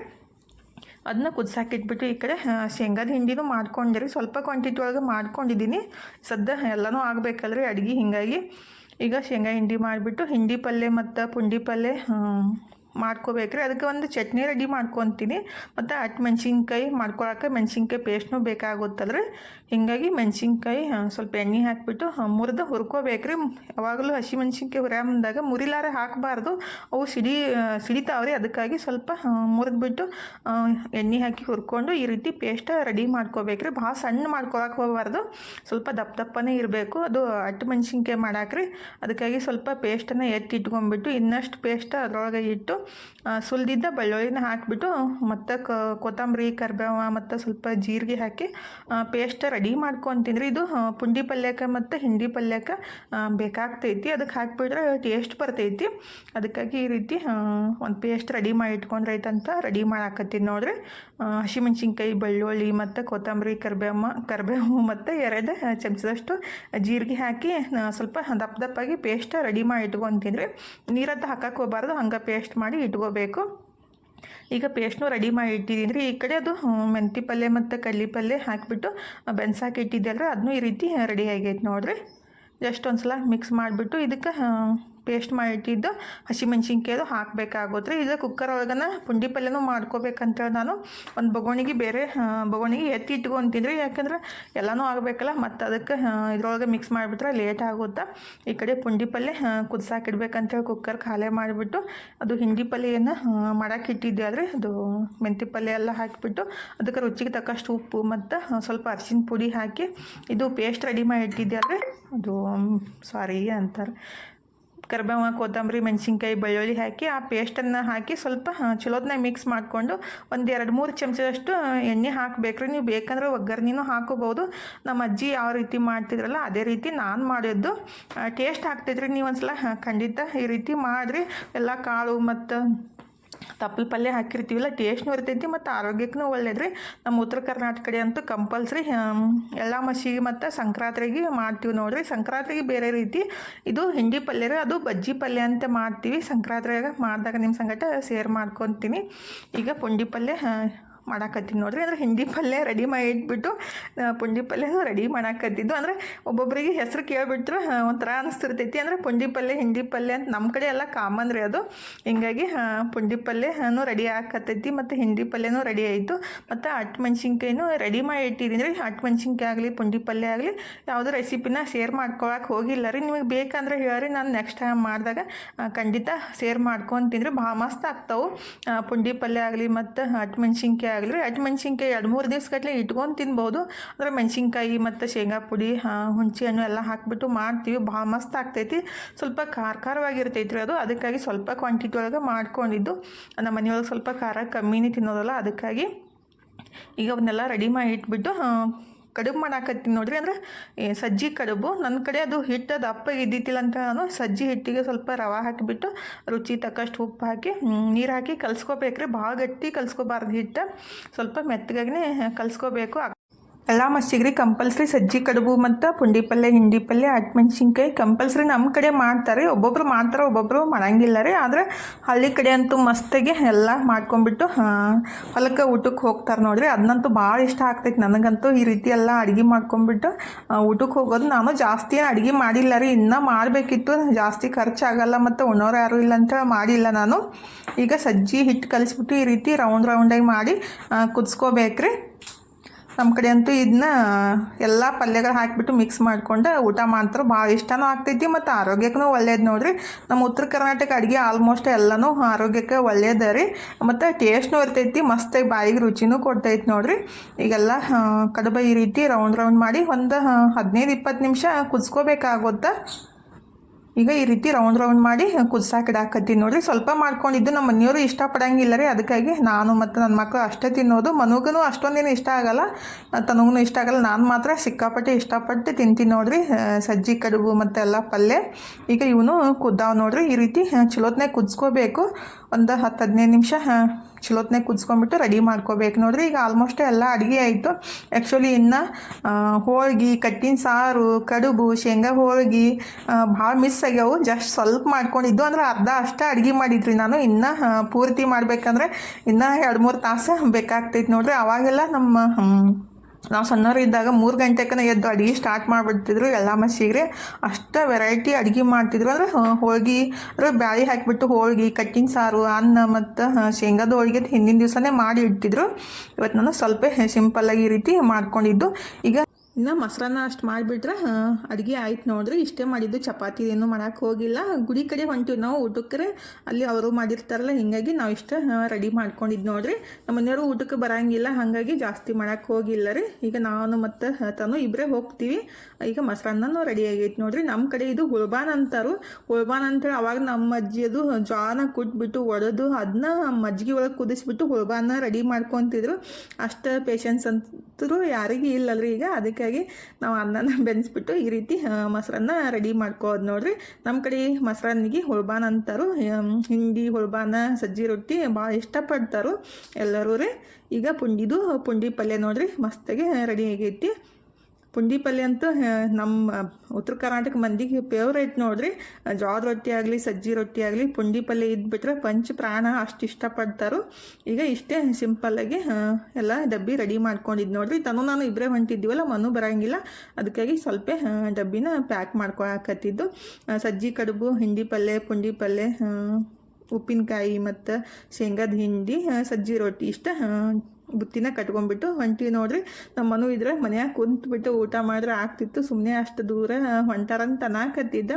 ಅದನ್ನ ಕುದಿಸಾಕಿಟ್ಬಿಟ್ಟು ಈ ಕಡೆ ಶೇಂಗಾದ ಹಿಂಡಿನೂ ಮಾಡ್ಕೊಂಡಿರಿ ಸ್ವಲ್ಪ ಕ್ವಾಂಟಿಟಿ ಒಳಗೆ ಮಾಡ್ಕೊಂಡಿದ್ದೀನಿ. ಸದ್ಯ ಎಲ್ಲನೂ ಆಗಬೇಕಲ್ರಿ ಅಡುಗೆ ಹಿಂಗಾಗಿ. ಈಗ ಶೇಂಗಾ ಹಿಂಡಿ ಮಾಡಿಬಿಟ್ಟು ಹಿಂಡಿ ಪಲ್ಯ ಮತ್ತು ಪುಂಡಿ ಪಲ್ಯ ಮಾಡ್ಕೋಬೇಕ್ರಿ. ಅದಕ್ಕೆ ಒಂದು ಚಟ್ನಿ ರೆಡಿ ಮಾಡ್ಕೊತೀನಿ. ಮತ್ತು ಅಟ್ ಮೆಣ್ಸಿನ್ಕಾಯಿ ಮಾಡ್ಕೊಳಕ್ಕೆ ಮೆಣಸಿನ್ಕಾಯಿ ಪೇಸ್ಟ್ನೂ ಬೇಕಾಗುತ್ತಲ್ರಿ. ಹೀಗಾಗಿ ಮೆಣ್ಸಿನ್ಕಾಯಿ ಸ್ವಲ್ಪ ಎಣ್ಣೆ ಹಾಕಿಬಿಟ್ಟು ಮುರಿದು ಹುರ್ಕೋಬೇಕ್ರಿ. ಯಾವಾಗಲೂ ಹಸಿ ಮೆಣಸಿನ್ಕಾಯಿ ಬಂದಾಗ ಮುರಿಲಾರೆ ಹಾಕಬಾರ್ದು. ಅವು ಸಿಡಿ ಸಿಡಿತಾವ್ರಿ. ಅದಕ್ಕಾಗಿ ಸ್ವಲ್ಪ ಮುರಿದ್ಬಿಟ್ಟು ಎಣ್ಣೆ ಹಾಕಿ ಹುರ್ಕೊಂಡು ಈ ರೀತಿ ಪೇಸ್ಟ್ ರೆಡಿ ಮಾಡ್ಕೋಬೇಕ್ರಿ. ಭಾಳ ಸಣ್ಣ ಮಾಡ್ಕೊಳಕ್ಕೆ ಹೋಗಬಾರ್ದು. ಸ್ವಲ್ಪ ದಪ್ಪ ದಪ್ಪನೇ ಇರಬೇಕು. ಅದು ಅಟ್ಟು ಮೆಣಸಿನ್ಕಾಯಿ ಮಾಡಾಕ್ರಿ. ಅದಕ್ಕಾಗಿ ಸ್ವಲ್ಪ ಪೇಸ್ಟನ್ನು ಎತ್ತಿ ಇಟ್ಕೊಂಡ್ಬಿಟ್ಟು ಇನ್ನಷ್ಟು ಪೇಸ್ಟ್ ಅದರೊಳಗೆ ಇಟ್ಟು ಸುಲಿದಿದ್ದ ಬೆಳ್ಳುಳ್ಳಿನ ಹಾಕಿಬಿಟ್ಟು ಮತ್ತು ಕ ಕೊತ್ತಂಬರಿ, ಕರ್ಬೇವ ಮತ್ತು ಸ್ವಲ್ಪ ಜೀರಿಗೆ ಹಾಕಿ ಪೇಸ್ಟ್ ರೆಡಿ ಮಾಡ್ಕೊತೀನಿ ರೀ ಇದು ಪುಂಡಿ ಪಲ್ಯಕ್ಕೆ ಮತ್ತು ಹಿಂಡಿ ಪಲ್ಯಕ್ಕೆ ಬೇಕಾಗ್ತೈತಿ. ಅದಕ್ಕೆ ಹಾಕಿಬಿಟ್ರೆ ಟೇಸ್ಟ್ ಬರ್ತೈತಿ. ಅದಕ್ಕಾಗಿ ಈ ರೀತಿ ಒಂದು ಪೇಸ್ಟ್ ರೆಡಿ ಮಾಡಿ ಇಟ್ಕೊಂಡ್ರೆ ಆಯ್ತಂತ ರೆಡಿ ಮಾಡಾಕತ್ತೀನಿ ನೋಡ್ರಿ. ಹಸಿಮೆಣ್ಸಿನ್ಕಾಯಿ, ಬೆಳ್ಳುಳ್ಳಿ ಮತ್ತು ಕೊತ್ತಂಬರಿ, ಕರ್ಬೇವ, ಕರ್ಬೇವು ಮತ್ತು ಎರಡು ಚಮಚದಷ್ಟು ಜೀರಿಗೆ ಹಾಕಿ ಸ್ವಲ್ಪ ದಪ್ಪ ದಪ್ಪಾಗಿ ಪೇಸ್ಟ್ ರೆಡಿ ಮಾಡಿ ಇಟ್ಕೊತೀನಿ ರೀ ನೀರದ್ದು ಹಾಕಕ್ಕೆ ಹೋಗಬಾರ್ದು. ಹಂಗೆ ಪೇಸ್ಟ್ ಮಾಡಿ ಇಟ್ಕೋಬೇಕು. ಈಗ ಪೇಸ್ಟ್ನು ರೆಡಿ ಮಾಡಿ ಇಟ್ಟಿದ್ದೀನಿ ಈ ಕಡೆ ಅದು ಮೆಂತಿ ಪಲ್ಯ ಮತ್ತು ಕಡ್ಲಿ ಪಲ್ಯ ಹಾಕಿಬಿಟ್ಟು ಬೆನ್ಸಾಕಿ ಇಟ್ಟಿದ್ದೆಲ್ಲ ಅದನ್ನೂ ಈ ರೀತಿ ರೆಡಿ ಆಗೈತೆ ನೋಡಿರಿ. ಜಸ್ಟ್ ಒಂದು ಸಲ ಮಿಕ್ಸ್ ಮಾಡಿಬಿಟ್ಟು ಇದಕ್ಕೆ ಪೇಸ್ಟ್ ಮಾಡಿಟ್ಟಿದ್ದು ಹಸಿಮೆಣ್ಸಿನ್ಕಾಯ್ದು ಹಾಕಬೇಕಾಗುತ್ತೆ ಇಲ್ಲ ಕುಕ್ಕರ್ ಒಳಗನ ಪುಂಡಿ ಪಲ್ಯನೂ ಮಾಡ್ಕೋಬೇಕಂತೇಳಿ ನಾನು. ಒಂದು ಬೊಗೋಣಿಗೆ ಬೇರೆ ಬಗೋಣಿಗೆ ಎತ್ತಿ ಇಟ್ಕೊಂತಿದ್ರಿ ಯಾಕಂದ್ರೆ ಎಲ್ಲನೂ ಆಗಬೇಕಲ್ಲ, ಮತ್ತು ಅದಕ್ಕೆ ಇದ್ರೊಳಗೆ ಮಿಕ್ಸ್ ಮಾಡಿಬಿಟ್ರೆ ಲೇಟ್ ಆಗುತ್ತೆ. ಈ ಕಡೆ ಪುಂಡಿ ಪಲ್ಯ ಕುದಿಸಾಕಿಡ್ಬೇಕಂತೇಳಿ ಕುಕ್ಕರ್ ಖಾಲಿ ಮಾಡಿಬಿಟ್ಟು, ಅದು ಹಿಂಡಿ ಪಲ್ಯನ ಮಾಡಕ್ಕೆ ಇಟ್ಟಿದ್ದೆ ಆದರೆ ಅದು ಮೆಂತಿ ಪಲ್ಯ ಎಲ್ಲ ಹಾಕಿಬಿಟ್ಟು, ಅದಕ್ಕೆ ರುಚಿಗೆ ತಕ್ಕಷ್ಟು ಉಪ್ಪು ಮತ್ತು ಸ್ವಲ್ಪ ಅರಿಶಿನ ಪುಡಿ ಹಾಕಿ, ಇದು ಪೇಸ್ಟ್ ರೆಡಿ ಮಾಡಿ ಇಟ್ಟಿದ್ದೆ ಆದರೆ ಅದು ಸಾರಿ ಅಂತಾರೆ. ಕರಿಬೇವು ಕೊತ್ತಂಬರಿ, ಮೆಣಸಿನ್ಕಾಯಿ, ಬೆಳ್ಳುಳ್ಳಿ ಹಾಕಿ, ಆ ಪೇಸ್ಟನ್ನು ಹಾಕಿ ಸ್ವಲ್ಪ ಚಲೋತ್ನಾಗ ಮಿಕ್ಸ್ ಮಾಡಿಕೊಂಡು ಒಂದು ಎರಡು ಮೂರು ಚಮಚದಷ್ಟು ಎಣ್ಣೆ ಹಾಕಬೇಕ್ರಿ. ನೀವು ಬೇಕಂದ್ರೆ ಒಗ್ಗರಣೆನೂ ಹಾಕೋಬೋದು ನಮ್ಮ ಅಜ್ಜಿ ಯಾವ ರೀತಿ ಮಾಡ್ತಿದ್ರಲ್ಲ, ಅದೇ ರೀತಿ ನಾನು ಮಾಡಿದ್ದು. ಟೇಸ್ಟ್ ಹಾಕ್ತಿದ್ರಿ ನೀವು ಒಂದ್ಸಲ ಖಂಡಿತ ಈ ರೀತಿ ಮಾಡಿರಿ. ಎಲ್ಲ ಕಾಳು ಮತ್ತು ತಪ್ಪಲು ಪಲ್ಯ ಹಾಕಿರ್ತೀವಲ್ಲ ಟೇಸ್ಟ್ನೂ ಇರ್ತೈತಿ ಮತ್ತು ಆರೋಗ್ಯಕ್ಕೂ ಒಳ್ಳೇದ್ರಿ. ನಮ್ಮ ಉತ್ತರ ಕರ್ನಾಟಕ ಕಡೆ ಅಂತೂ ಕಂಪಲ್ಸರಿ ಎಲ್ಲ ಮಸಿಗೆ ಮತ್ತು ಸಂಕ್ರಾಂತಿಗೆ ಮಾಡ್ತೀವಿ ನೋಡಿರಿ. ಸಂಕ್ರಾಂತಿಗೆ ಬೇರೆ ರೀತಿ ಇದು ಹಿಂಡಿ ಪಲ್ಯ ರೀ, ಅದು ಬಜ್ಜಿ ಪಲ್ಯ ಅಂತ ಮಾಡ್ತೀವಿ. ಸಂಕ್ರಾಂತಿಯಾಗ ಮಾಡಿದಾಗ ನಿಮ್ಮ ಸಂಗಟ ಸೇರ್ ಮಾಡ್ಕೊತೀನಿ. ಈಗ ಪುಂಡಿ ಪಲ್ಯ ಮಾಡಾಕತ್ತೀನಿ ನೋಡ್ರಿ. ಅಂದ್ರೆ ಹಿಂಡಿ ಪಲ್ಯ ರೆಡಿ ಮಾಡಿ ಇಟ್ಬಿಟ್ಟು ಪುಂಡಿ ಪಲ್ಯನೂ ರೆಡಿ ಮಾಡಾಕತ್ತಿದ್ದು. ಅಂದರೆ ಒಬ್ಬೊಬ್ಬರಿಗೆ ಹೆಸರು ಕೇಳಿಬಿಟ್ರೆ ಒಂಥರ ಅನಿಸ್ತಿರ್ತೈತಿ. ಅಂದರೆ ಪುಂಡಿ ಪಲ್ಯ ಹಿಂಡಿ ಪಲ್ಯ ಅಂತ ನಮ್ಮ ಕಡೆ ಎಲ್ಲ ಕಾಮನ್ ರೀ ಅದು. ಹಿಂಗಾಗಿ ಪುಂಡಿ ಪಲ್ಯನೂ ರೆಡಿ ಆಕತ್ತೈತಿ ಮತ್ತು ಹಿಂಡಿ ಪಲ್ಯನೂ ರೆಡಿ ಆಯಿತು. ಮತ್ತು ಹಟ್ ಮೆಣಸಿನ್ಕಾಯಿನೂ ರೆಡಿ ಮಾಡಿ ಇಟ್ಟಿದ್ದೀನಿ ರೀ. ಹಟ್ ಮೆಣಸಿನ್ಕಾಯಿ ಆಗಲಿ, ಪುಂಡಿ ಪಲ್ಯ ಆಗಲಿ, ಯಾವುದೋ ರೆಸಿಪಿನ ಶೇರ್ ಮಾಡ್ಕೊಳಕ್ಕೆ ಹೋಗಿಲ್ಲ ರೀ. ನಿಮಗೆ ಬೇಕಂದ್ರೆ ಹೇಳ್ರಿ, ನಾನು ನೆಕ್ಸ್ಟ್ ಟೈಮ್ ಮಾಡಿದಾಗ ಖಂಡಿತ ಶೇರ್ ಮಾಡ್ಕೊತೀನಿ ರೀ. ಭಾಳ ಮಸ್ತ್ ಆಗ್ತಾವೆ. ಪುಂಡಿ ಪಲ್ಯ ಆಗಲಿ ಮತ್ತು ಹಟ್ ಮೆಣ್ಸಿನ್ಕಾಯಿ ಆಗಲಿ ರೀ ಮೆಣಸಿನ್ಕಾಯಿ ಎರಡು ಮೂರು ದಿವ್ಸ ಗಟ್ಟಲೆ ಇಟ್ಕೊಂಡು ತಿನ್ಬೋದು. ಅಂದರೆ ಮೆಣಸಿನ್ಕಾಯಿ ಮತ್ತು ಶೇಂಗಾ ಪುಡಿ ಹುಣಸೆ ಹಣ್ಣು ಎಲ್ಲ ಹಾಕಿಬಿಟ್ಟು ಮಾಡ್ತೀವಿ. ಭಾಳ ಮಸ್ತ್ ಆಗ್ತೈತಿ. ಸ್ವಲ್ಪ ಖಾರ ಖಾರವಾಗಿರ್ತೈತಿ ರೀ ಅದು. ಅದಕ್ಕಾಗಿ ಸ್ವಲ್ಪ ಕ್ವಾಂಟಿಟಿ ಒಳಗೆ ಮಾಡ್ಕೊಂಡಿದ್ದು. ನಮ್ಮ ಮನೆಯೊಳಗೆ ಸ್ವಲ್ಪ ಖಾರ ಕಮ್ಮಿನೇ ತಿನ್ನೋದಲ್ಲ, ಅದಕ್ಕಾಗಿ ಈಗ ಅವನ್ನೆಲ್ಲ ರೆಡಿ ಮಾಡಿ ಇಟ್ಬಿಟ್ಟು ಕಡುಬು ಮಾಡಾಕತ್ತೀನಿ ನೋಡ್ರಿ ಅಂದ್ರೆ ಸಜ್ಜಿ ಕಡುಬು. ನನ್ನ ಕಡೆ ಅದು ಹಿಟ್ಟು ಅಪ್ಪ ಇದ್ದಿತ್ತಿಲ್ಲ ಅಂತ ನಾನು ಸಜ್ಜಿ ಹಿಟ್ಟಿಗೆ ಸ್ವಲ್ಪ ರವೆ ಹಾಕಿಬಿಟ್ಟು, ರುಚಿ ತಕ್ಕಷ್ಟು ಉಪ್ಪು ಹಾಕಿ ನೀರು ಹಾಕಿ ಕಲ್ಸ್ಕೊಬೇಕ್ರಿ. ಭಾಳ ಗಟ್ಟಿ ಕಲ್ಸ್ಕೊಬಾರ್ದು ಹಿಟ್ಟು. ಸ್ವಲ್ಪ ಮೆತ್ತಗಾಗಿನೇ ಕಲ್ಸ್ಕೋಬೇಕು. ಎಲ್ಲ ಮಸ್ಸಿಗ್ರಿ ಕಂಪಲ್ಸರಿ ಸಜ್ಜಿ ಕಡುಬು ಮತ್ತು ಪುಂಡಿ ಪಲ್ಯ, ಹಿಂಡಿ ಪಲ್ಯ ಹಟ್ಮೆಣ್ಸಿನ್ಕಾಯಿ ಕಂಪಲ್ಸರಿ ನಮ್ಮ ಕಡೆ ಮಾಡ್ತಾರೆ. ಒಬ್ಬೊಬ್ರು ಮಾಡ್ತಾರೆ ಒಬ್ಬೊಬ್ಬರು ಮಾಡಂಗಿಲ್ಲ ರೀ. ಆದರೆ ಹಳ್ಳಿ ಕಡೆ ಅಂತೂ ಮಸ್ತಾಗಿ ಎಲ್ಲ ಮಾಡ್ಕೊಂಬಿಟ್ಟು ಹೊಲಕ್ಕೆ ಊಟಕ್ಕೆ ಹೋಗ್ತಾರೆ ನೋಡ್ರಿ. ಅದನ್ನಂತೂ ಭಾಳ ಇಷ್ಟ ಆಗ್ತೈತಿ ನನಗಂತೂ. ಈ ರೀತಿ ಎಲ್ಲ ಅಡುಗೆ ಮಾಡ್ಕೊಂಬಿಟ್ಟು ಊಟಕ್ಕೆ ಹೋಗೋದು ನಾನು ಜಾಸ್ತಿ ಅಡುಗೆ ಮಾಡಿಲ್ಲ ರೀ. ಇನ್ನೂ ಮಾಡಬೇಕಿತ್ತು. ಜಾಸ್ತಿ ಖರ್ಚಾಗಲ್ಲ ಮತ್ತು ಉಣ್ಣೋರು ಯಾರು ಇಲ್ಲ ಅಂತ ಮಾಡಿಲ್ಲ ನಾನು. ಈಗ ಸಜ್ಜಿ ಹಿಟ್ಟು ಕಲಿಸ್ಬಿಟ್ಟು ಈ ರೀತಿ ರೌಂಡ್ ರೌಂಡಾಗಿ ಮಾಡಿ ಕುದಿಸ್ಕೋಬೇಕ್ರಿ. ನಮ್ಮ ಕಡೆ ಅಂತೂ ಇದನ್ನ ಎಲ್ಲ ಪಲ್ಯಗಳು ಹಾಕಿಬಿಟ್ಟು ಮಿಕ್ಸ್ ಮಾಡ್ಕೊಂಡು ಊಟ ಮಾಡ್ತಾರೆ. ಭಾಳ ಇಷ್ಟನೂ ಆಗ್ತೈತಿ ಮತ್ತು ಆರೋಗ್ಯಕ್ಕೂ ಒಳ್ಳೇದು ನೋಡ್ರಿ. ನಮ್ಮ ಉತ್ತರ ಕರ್ನಾಟಕ ಅಡುಗೆ ಆಲ್ಮೋಸ್ಟ್ ಎಲ್ಲನೂ ಆರೋಗ್ಯಕ್ಕೆ ಒಳ್ಳೇದು ರೀ. ಮತ್ತು ಟೇಸ್ಟ್ನೂ ಇರ್ತೈತಿ ಮಸ್ತಾಗಿ ಬಾಯಿಗೆ ರುಚಿನೂ ಕೊಡ್ತೈತಿ ನೋಡ್ರಿ. ಈಗೆಲ್ಲ ಕಡುಬ ಈ ರೀತಿ ರೌಂಡ್ ರೌಂಡ್ ಮಾಡಿ ಒಂದು ಹದಿನೈದು ಇಪ್ಪತ್ತು ನಿಮಿಷ ಕುದಿಸ್ಕೋಬೇಕಾಗುತ್ತೆ. ಈಗ ಈ ರೀತಿ ರೌಂಡ್ ರೌಂಡ್ ಮಾಡಿ ಕುದಿಸಾಕಿಡಾಕತ್ತೀನಿ ನೋಡ್ರಿ. ಸ್ವಲ್ಪ ಮಾಡ್ಕೊಂಡಿದ್ದು ನಮ್ಮ ಮನೆಯವರು ಇಷ್ಟಪಡಂಗಿಲ್ಲ ರೀ ಅದಕ್ಕಾಗಿ ನಾನು ಮತ್ತು ನನ್ನ ಮಕ್ಕಳು ಅಷ್ಟೇ ತಿನ್ನೋದು. ಮನುಗೂ ಅಷ್ಟೊಂದೇನು ಇಷ್ಟ ಆಗಲ್ಲ. ತನಗೂ ಇಷ್ಟ ಆಗಲ್ಲ. ನಾನು ಮಾತ್ರ ಸಿಕ್ಕಾಪಟ್ಟೆ ಇಷ್ಟಪಟ್ಟು ತಿಂತೀನಿ ನೋಡ್ರಿ. ಸಜ್ಜಿ ಕಡುಬು ಮತ್ತು ಎಲ್ಲ ಪಲ್ಯ. ಈಗ ಇವನು ಕುದ್ದಾವ ನೋಡ್ರಿ. ಈ ರೀತಿ ಚಲೋತ್ನಾಗ ಕುದಿಸ್ಕೋಬೇಕು. ಒಂದು ಹತ್ತು ಹದಿನೈದು ನಿಮಿಷ ಚಲೋತ್ನಾಗ ಕುದಿಸ್ಕೊಂಬಿಟ್ಟು ರೆಡಿ ಮಾಡ್ಕೋಬೇಕು. ನೋಡ್ರಿ, ಈಗ ಆಲ್ಮೋಸ್ಟ್ ಎಲ್ಲ ಅಡುಗೆ ಆಯಿತು. ಆ್ಯಕ್ಚುಲಿ ಇನ್ನು ಹೋಳ್ಗೆ, ಕಟ್ಟಿನ ಸಾರು, ಕಡುಬು, ಶೇಂಗಾ ಹೋಳ್ಗೆ ಭಾಳ ಮಿಸ್ ಆಗ್ಯಾವು. ಜಸ್ಟ್ ಸ್ವಲ್ಪ ಮಾಡ್ಕೊಂಡಿದ್ದು ಅಂದ್ರೆ ಅರ್ಧ ಅಷ್ಟೇ ಅಡುಗೆ ಮಾಡಿದ್ರಿ ನಾನು. ಇನ್ನು ಪೂರ್ತಿ ಮಾಡ್ಬೇಕಂದ್ರೆ ಇನ್ನೂ ಎರಡು ಮೂರು ತಾಸು ಬೇಕಾಗ್ತೈತೆ ನೋಡಿರಿ. ಅವಾಗೆಲ್ಲ ನಮ್ಮ ನಾವು ಸಣ್ಣವರಿದ್ದಾಗ ಮೂರು ಗಂಟೆಕನ ಎದ್ದು ಅಡುಗೆ ಸ್ಟಾರ್ಟ್ ಮಾಡಿಬಿಡ್ತಿದ್ರು, ಎಲ್ಲ ಮಸೀಗ್ರೆ ಅಷ್ಟು ವೆರೈಟಿ ಅಡುಗೆ ಮಾಡ್ತಿದ್ರು. ಅಂದ್ರೆ ಹೋಳ್ಗೆ ಅಂದ್ರೆ ಬ್ಯಾಳಿ ಹಾಕಿಬಿಟ್ಟು ಹೋಳ್ಗೆ, ಕಟ್ಟಿನ ಸಾರು, ಅನ್ನ ಮತ್ತು ಶೇಂಗಾದ ಹೋಳಿಗೆ ಹಿಂದಿನ ದಿವಸನೇ ಮಾಡಿ ಇಡ್ತಿದ್ರು ಇವತ್ತು ನಾನು ಸ್ವಲ್ಪ ಸಿಂಪಲ್ಲಾಗಿ ಈ ರೀತಿ ಮಾಡ್ಕೊಂಡಿದ್ದು. ಈಗ ಇನ್ನು ಮೊಸರನ್ನ ಅಷ್ಟು ಮಾಡಿಬಿಟ್ರೆ ಅಡುಗೆ ಆಯ್ತು ನೋಡ್ರಿ. ಇಷ್ಟೇ ಮಾಡಿದ್ದು ಚಪಾತಿ. ಏನು ಮಾಡೋಕೆ ಹೋಗಿಲ್ಲ. ಗುಡಿ ಕಡೆ ಹೊಂಟಿವಿ ನಾವು ಊಟಕ್ಕೆ ಅಲ್ಲಿ ಅವರು ಮಾಡಿರ್ತಾರಲ್ಲ, ಹಿಂಗಾಗಿ ನಾವು ಇಷ್ಟ ರೆಡಿ ಮಾಡ್ಕೊಂಡಿದ್ದು ನೋಡ್ರಿ. ನಮ್ಮ ಮನೆಯವರು ಊಟಕ್ಕೆ ಬರೋಂಗಿಲ್ಲ, ಹಾಗಾಗಿ ಜಾಸ್ತಿ ಮಾಡೋಕೆ ಹೋಗಿಲ್ಲ ರೀ. ಈಗ ನಾನು ಮತ್ತು ತಾನು ಇಬ್ಬರೇ ಹೋಗ್ತೀವಿ. ಈಗ ಮೊಸರನ್ನ ರೆಡಿ ಆಗೈತೆ ನೋಡ್ರಿ. ನಮ್ಮ ಕಡೆ ಇದು ಹುಳ್ಬಾನ್ ಅಂತಾರು. ಹುಳ್ಬಾನ್ ಅಂತೇಳಿ ಅವಾಗ ನಮ್ಮ ಅಜ್ಜಿ ಅದು ಜ್ವಾನ ಕುಟ್ಬಿಟ್ಟು ಒಡೆದು ಅದನ್ನ ಮಜ್ಜಿಗೆ ಒಳಗೆ ಕುದಿಸ್ಬಿಟ್ಟು ಹುಳ್ಬಾನ ರೆಡಿ ಮಾಡ್ಕೊತಿದ್ರು. ಅಷ್ಟು ಪೇಷನ್ಸ್ ಅಂತೂ ಯಾರಿಗೂ ಇಲ್ಲಲ್ರಿ ಈಗ. ಅದಕ್ಕಾಗಿ ನಾವು ಅನ್ನನ ಬೆನ್ಸ್ಬಿಟ್ಟು ಈ ರೀತಿ ಮೊಸರನ್ನ ರೆಡಿ ಮಾಡ್ಕೋದು ನೋಡ್ರಿ. ನಮ್ಮ ಕಡೆ ಮೊಸರನ್ನಿಗೆ ಹುಳ್ಬಾನ್ ಅಂತಾರು. ಹಿಂಡಿ, ಹುಳ್ಬಾನ, ಸಜ್ಜಿ ರೊಟ್ಟಿ ಭಾಳ ಇಷ್ಟಪಡ್ತಾರು ಎಲ್ಲರೂ ಈಗ ಪುಂಡಿದು, ಪುಂಡಿ ಪಲ್ಯ ಅಂತೂ ನಮ್ಮ ಉತ್ತರ ಕರ್ನಾಟಕ ಮಂದಿಗೆ ಫೇವ್ರೇಟ್ ನೋಡ್ರಿ. ಜೋಳದ ರೊಟ್ಟಿ ಆಗಲಿ, ಸಜ್ಜಿ ರೊಟ್ಟಿ ಆಗಲಿ ಪುಂಡಿ ಪಲ್ಯ ಇದ್ಬಿಟ್ರೆ ಪಂಚ ಪ್ರಾಣ ಅಷ್ಟು ಇಷ್ಟಪಡ್ತಾರೋ. ಈಗ ಇಷ್ಟೇ ಸಿಂಪಲ್ಲಾಗಿ ಎಲ್ಲ ಡಬ್ಬಿ ರೆಡಿ ಮಾಡ್ಕೊಂಡಿದ್ದು ನೋಡ್ರಿ. ತನು ನಾನು ಇಬ್ಬರೇ ಹೊಂಟಿದ್ದೀವಲ್ಲ, ಮನು ಬರೋಂಗಿಲ್ಲ. ಅದಕ್ಕಾಗಿ ಸ್ವಲ್ಪ ಡಬ್ಬಿನ ಪ್ಯಾಕ್ ಮಾಡ್ಕೊಳಕತ್ತಿದ್ದು. ಸಜ್ಜಿ ಕಡುಬು, ಹಿಂಡಿ ಪಲ್ಯ ಪುಂಡಿ ಪಲ್ಯ ಉಪ್ಪಿನಕಾಯಿ ಮತ್ತು ಶೇಂಗಾದ ಹಿಂಡಿ ಸಜ್ಜಿ ರೊಟ್ಟಿ ಇಷ್ಟ ಬುತ್ತಿನ ಕಟ್ಕೊಂಡ್ಬಿಟ್ಟು ಹೊಂಟಿ ನೋಡ್ರಿ. ನಮ್ಮ ಮನು ಇದ್ರೆ ಮನ್ಯಾಗ ಕುಂತ್ಬಿಟ್ಟು ಊಟ ಮಾಡಿದ್ರೆ ಆಗ್ತಿತ್ತು. ಸುಮ್ಮನೆ ಅಷ್ಟು ದೂರ ಹೊಂಟಾರಂತ ಅನ್ನಾಕತ್ತಿದ್ದ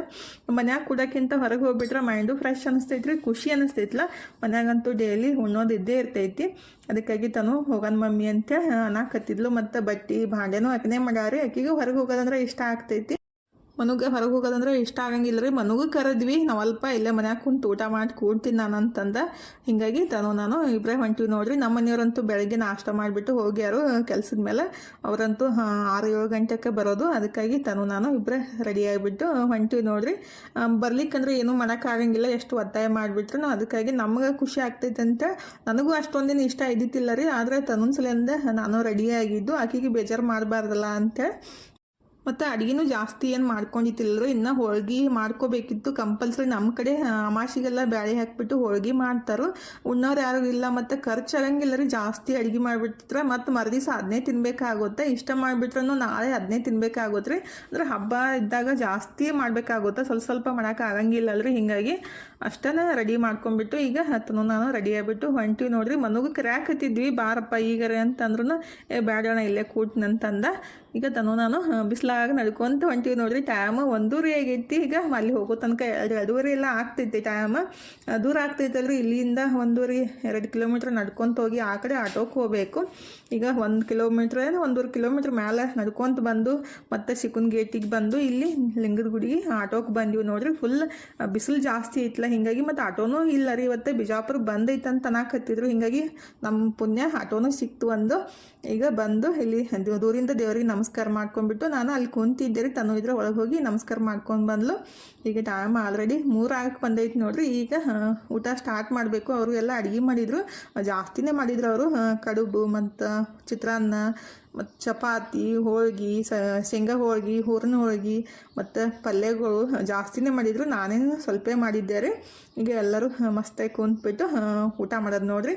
ಮನ್ಯಾಗ ಕೂಡಕ್ಕಿಂತ ಹೊರಗೆ ಹೋಗ್ಬಿಟ್ರೆ ಮೈಂಡು ಫ್ರೆಶ್ ಅನಿಸ್ತೈತ್ರಿ, ಖುಷಿ ಅನಿಸ್ತೈತ್ಲ. ಮನ್ಯಾಗಂತೂ ಡೈಲಿ ಉಣ್ಣೋದು ಇದ್ದೇ ಇರ್ತೈತಿ. ಅದಕ್ಕಾಗಿ ತಾನು ಹೋಗನ್ ಮಮ್ಮಿ ಅಂತ ಅನ್ನಾಕತ್ತಿದ್ಲು ಮತ್ತು ಬಟ್ಟೆ ಭಾಂಡೆನೂ ಅಕನೇ ಮಾಡಾರಿ ಆಕಿಗೂ ಹೊರಗೆ ಹೋಗೋದಂದ್ರೆ ಇಷ್ಟ ಆಗ್ತೈತಿ. ಮನುಗೆ ಹೊರಗೆ ಹೋಗೋದಂದ್ರೆ ಇಷ್ಟ ಆಗಂಗಿಲ್ಲ ರೀ. ಮನುಗೂ ಕರೆದ್ವಿ, ನಾವು ಅಲ್ಪ ಇಲ್ಲೇ ಮನ್ಯಾಗ ಕುಂತು ಊಟ ಮಾಡಿ ಕೂಡ್ತೀನಿ ನಾನು ಅಂತಂದ. ಹಿಂಗಾಗಿ ತಾನು ನಾನು ಇಬ್ಬರೇ ಹೊಂಟಿವಿ ನೋಡ್ರಿ. ನಮ್ಮ ಮನೆಯವರಂತೂ ಬೆಳಗ್ಗೆ ನಾಷ್ಟ ಮಾಡಿಬಿಟ್ಟು ಹೋಗ್ಯಾರು. ಕೆಲ್ಸದ ಮೇಲೆ ಅವರಂತೂ ಆರು ಏಳು ಗಂಟೆಗೆ ಬರೋದು. ಅದಕ್ಕಾಗಿ ತಾನು ನಾನು ಇಬ್ಬರೇ ರೆಡಿ ಆಗಿಬಿಟ್ಟು ಹೊಂಟಿವಿ ನೋಡ್ರಿ. ಬರ್ಲಿಕ್ಕಂದ್ರೆ ಏನೂ ಮಾಡೋಕ್ಕಾಗಂಗಿಲ್ಲ ಎಷ್ಟು ಒತ್ತಾಯ ಮಾಡಿಬಿಟ್ರು. ಅದಕ್ಕಾಗಿ ನಮ್ಗೆ ಖುಷಿ ಆಗ್ತೈತೆ ಅಂತ ನನಗೂ ಅಷ್ಟೊಂದಿನ ಇಷ್ಟ ಇದ್ದಿತ್ತಿಲ್ಲ ರೀ. ಆದರೆ ತನ್ನೊಂದ್ಸಲಿಂದ ನಾನು ರೆಡಿಯಾಗಿದ್ದು ಆಕೆಗೆ ಬೇಜಾರು ಮಾಡಬಾರ್ದಲ್ಲ ಅಂತೇಳಿ ಮತ್ತು ಅಡುಗೆನೂ ಜಾಸ್ತಿ ಏನು ಮಾಡ್ಕೊಂಡಿತ್ತಿಲ್ಲರು ಇನ್ನು ಹೋಳ್ಗೆ ಮಾಡ್ಕೋಬೇಕಿತ್ತು. ಕಂಪಲ್ಸರಿ ನಮ್ಮ ಕಡೆ ಅಮಾಸಿಗೆಲ್ಲ ಬ್ಯಾಳೆ ಹಾಕಿಬಿಟ್ಟು ಹೋಳ್ಗೆ ಮಾಡ್ತಾರೆ. ಉಣ್ಣೋರು ಯಾರು ಇಲ್ಲ, ಮತ್ತು ಖರ್ಚು ಆಗಂಗಿಲ್ಲ ರೀ, ಜಾಸ್ತಿ ಅಡುಗೆ ಮಾಡಿಬಿಟ್ರೆ ಮತ್ತು ಮರುದಿವ್ಸ ಅದನ್ನೇ ತಿನ್ಬೇಕಾಗುತ್ತೆ. ಇಷ್ಟ ಮಾಡಿಬಿಟ್ರೂ ನಾಳೆ ಅದನ್ನೇ ತಿನ್ಬೇಕಾಗುತ್ತೆ ರೀ. ಅಂದ್ರೆ ಹಬ್ಬ ಇದ್ದಾಗ ಜಾಸ್ತಿ ಮಾಡಬೇಕಾಗುತ್ತೆ. ಸ್ವಲ್ಪ ಸ್ವಲ್ಪ ಮಾಡೋಕೆ ಆಗಂಗಿಲ್ಲ ಅಲ್ರಿ ಹೀಗಾಗಿ. ಅಷ್ಟನ್ನ ರೆಡಿ ಮಾಡ್ಕೊಂಡ್ಬಿಟ್ಟು ಈಗ ಹತ್ತನು ನಾನು ರೆಡಿ ಆಗಿಬಿಟ್ಟು ಹೊಂಟಿವಿ ನೋಡ್ರಿ. ಕ್ರ್ಯಾಕ್ ಹತ್ತಿದ್ವಿ. ಬಾರಪ್ಪ ಈಗರೆ ಅಂತಂದ್ರೂ ಏ ಬ್ಯಾಡೋಣ ಇಲ್ಲೇ ಕೂಟ್ನಂತಂದ ಈಗ ತನು ನಾನು ಬಿಸಿಲಾಗ ನಡ್ಕೊಂತ ಹೊಂಟಿವಿ ನೋಡ್ರಿ. ಟೈಮ್ ಒಂದೂರಿ ಆಗೈತಿ. ಈಗ ಅಲ್ಲಿ ಹೋಗೋ ತನಕ ಎರಡು, ಎರಡೂವರೆ ಎಲ್ಲ ಆಗ್ತೈತಿ ಟೈಮ್ ದೂರ ಆಗ್ತೈತಲ್ರಿ. ಇಲ್ಲಿಂದ ಒಂದೂರಿ ಎರಡು ಕಿಲೋಮೀಟ್ರ್ ನಡ್ಕೊತ ಹೋಗಿ ಆ ಕಡೆ ಆಟೋಕ್ಕೆ ಹೋಗಬೇಕು. ಈಗ ಒಂದು ಕಿಲೋಮೀಟ್ರ್ ಒಂದೂವರೆ ಕಿಲೋಮೀಟ್ರ್ ಮೇಲೆ ನಡ್ಕೊಂತ ಬಂದು ಮತ್ತೆ ಸಿಕ್ಕುನ್ ಗೇಟಿಗೆ ಬಂದು ಇಲ್ಲಿ ಲಿಂಗದ ಗುಡಿಗೆ ಆಟೋಕ್ಕೆ ಬಂದಿವಿ ನೋಡ್ರಿ. ಫುಲ್ ಬಿಸಿಲು ಜಾಸ್ತಿ ಐತ್ಲ. ಹಿಂಗಾಗಿ ಮತ್ತು ಆಟೋನೂ ಇಲ್ಲ ರೀ. ಇವತ್ತು ಬಿಜಾಪುರ ಬಂದೈತೆ ಅಂತ ಅನ್ನಕತ್ತಿದ್ರು ಹಿಂಗಾಗಿ ನಮ್ಮ ಪುಣ್ಯ ಆಟೋನೂ ಸಿಕ್ತು ಒಂದು ಈಗ ಬಂದು ಇಲ್ಲಿ ದೂರಿಂದ ದೇವರಿಗೆ ನಮಸ್ಕಾರ ಮಾಡ್ಕೊಂಡ್ಬಿಟ್ಟು ನಾನು ಅಲ್ಲಿ ಕುಂತಿದ್ದೆ ರೀ. ತನು ಇದ್ರೆ ಒಳಗೆ ಹೋಗಿ ನಮಸ್ಕಾರ ಮಾಡ್ಕೊಂಡು ಬಂದ್ಲು. ಈಗ ಟೈಮ್ ಆಲ್ರೆಡಿ ಮೂರು ಆಗಕ್ಕೆ ಬಂದೈತಿ ನೋಡ್ರಿ. ಈಗ ಊಟ ಸ್ಟಾರ್ಟ್ ಮಾಡಬೇಕು. ಅವರು ಎಲ್ಲ ಅಡುಗೆ ಮಾಡಿದರು. ಜಾಸ್ತಿನೇ ಮಾಡಿದ್ರು ಅವರು. ಕಡುಬು ಮತ್ತು ಚಿತ್ರಾನ್ನ, ಮತ್ತು ಚಪಾತಿ, ಹೋಳ್ಗೆ ಶೇಂಗಾ ಹೋಳ್ಗೆ ಹೂರ್ನ ಹೋಳ್ಗೆ, ಮತ್ತು ಪಲ್ಯಗಳು ಜಾಸ್ತಿನೇ ಮಾಡಿದರು. ನಾನೇನು ಸ್ವಲ್ಪೇ ಮಾಡಿದ್ದೆ ರೀ ಈಗ ಎಲ್ಲರೂ ಮಸ್ತಾಗಿ ಕುಂತ್ಬಿಟ್ಟು ಊಟ ಮಾಡೋದು ನೋಡ್ರಿ.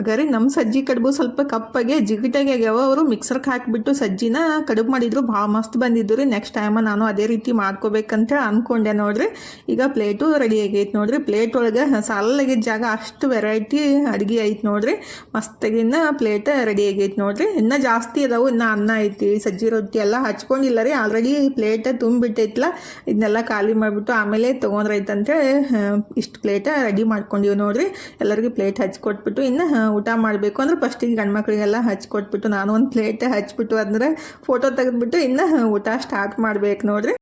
ಹಾಗಾದ್ರೆ ನಮ್ಮ ಸಜ್ಜಿ ಕಡುಬು ಸ್ವಲ್ಪ ಕಪ್ಪಾಗೆ, ಜಿಗಿಟಾಗಿ ಆಗ್ಯಾವ. ಅವರು ಮಿಕ್ಸರ್ಗೆ ಹಾಕಿಬಿಟ್ಟು ಸಜ್ಜಿನ ಕಡುಬು ಮಾಡಿದ್ರು. ಭಾಳ ಮಸ್ತ್ ಬಂದಿದ್ದು ರೀ. ನೆಕ್ಸ್ಟ್ ಟೈಮ ನಾನು ಅದೇ ರೀತಿ ಮಾಡ್ಕೋಬೇಕಂತ ಅಂದ್ಕೊಂಡೆ ನೋಡ್ರಿ. ಈಗ ಪ್ಲೇಟು ರೆಡಿ ಆಗೈತೆ ನೋಡ್ರಿ. ಪ್ಲೇಟ್ ಒಳಗೆ ಸಾಲಾಗಿದ್ದ ಜಾಗ ಅಷ್ಟು ವೆರೈಟಿ ಅಡುಗೆ ಐತೆ ನೋಡ್ರಿ. ಮಸ್ತಾಗಿನ ಪ್ಲೇಟ್ ರೆಡಿ ಆಗೈತೆ ನೋಡ್ರಿ. ಇನ್ನೂ ಜಾಸ್ತಿ ಅದಾವು. ಇನ್ನು ಅನ್ನ ಐತಿ, ಸಜ್ಜಿ ರೊಟ್ಟಿ ಎಲ್ಲ ಹಚ್ಕೊಂಡಿಲ್ಲ ರೀ. ಆಲ್ರೆಡಿ ಪ್ಲೇಟ್ ತುಂಬಿಟ್ಟೈತ್ಲ. ಇದನ್ನೆಲ್ಲ ಖಾಲಿ ಮಾಡಿಬಿಟ್ಟು ಆಮೇಲೆ ತೊಗೊಂಡ್ರೈತಂತೇಳಿ ಇಷ್ಟು ಪ್ಲೇಟ ರೆಡಿ ಮಾಡ್ಕೊಂಡಿವಿ ನೋಡ್ರಿ. ಎಲ್ಲರಿಗೂ ಪ್ಲೇಟ್ ಹಚ್ಕೊಟ್ಬಿಟ್ಟು ಇನ್ನು ಊಟ ಮಾಡಬೇಕು ಅಂದ್ರೆ ಫಸ್ಟಿಗೆ ಗಂಡು ಮಕ್ಕಳಿಗೆಲ್ಲ ಹಚ್ಕೊಟ್ಬಿಟ್ಟು ನಾನು ಒಂದು ಪ್ಲೇಟ್ ಹಚ್ಬಿಟ್ಟು ಅಂದ್ರೆ ಫೋಟೋ ತೆಗೆದ್ಬಿಟ್ಟು ಇನ್ನು ಊಟ ಸ್ಟಾರ್ಟ್ ಮಾಡ್ಬೇಕು ನೋಡ್ರಿ.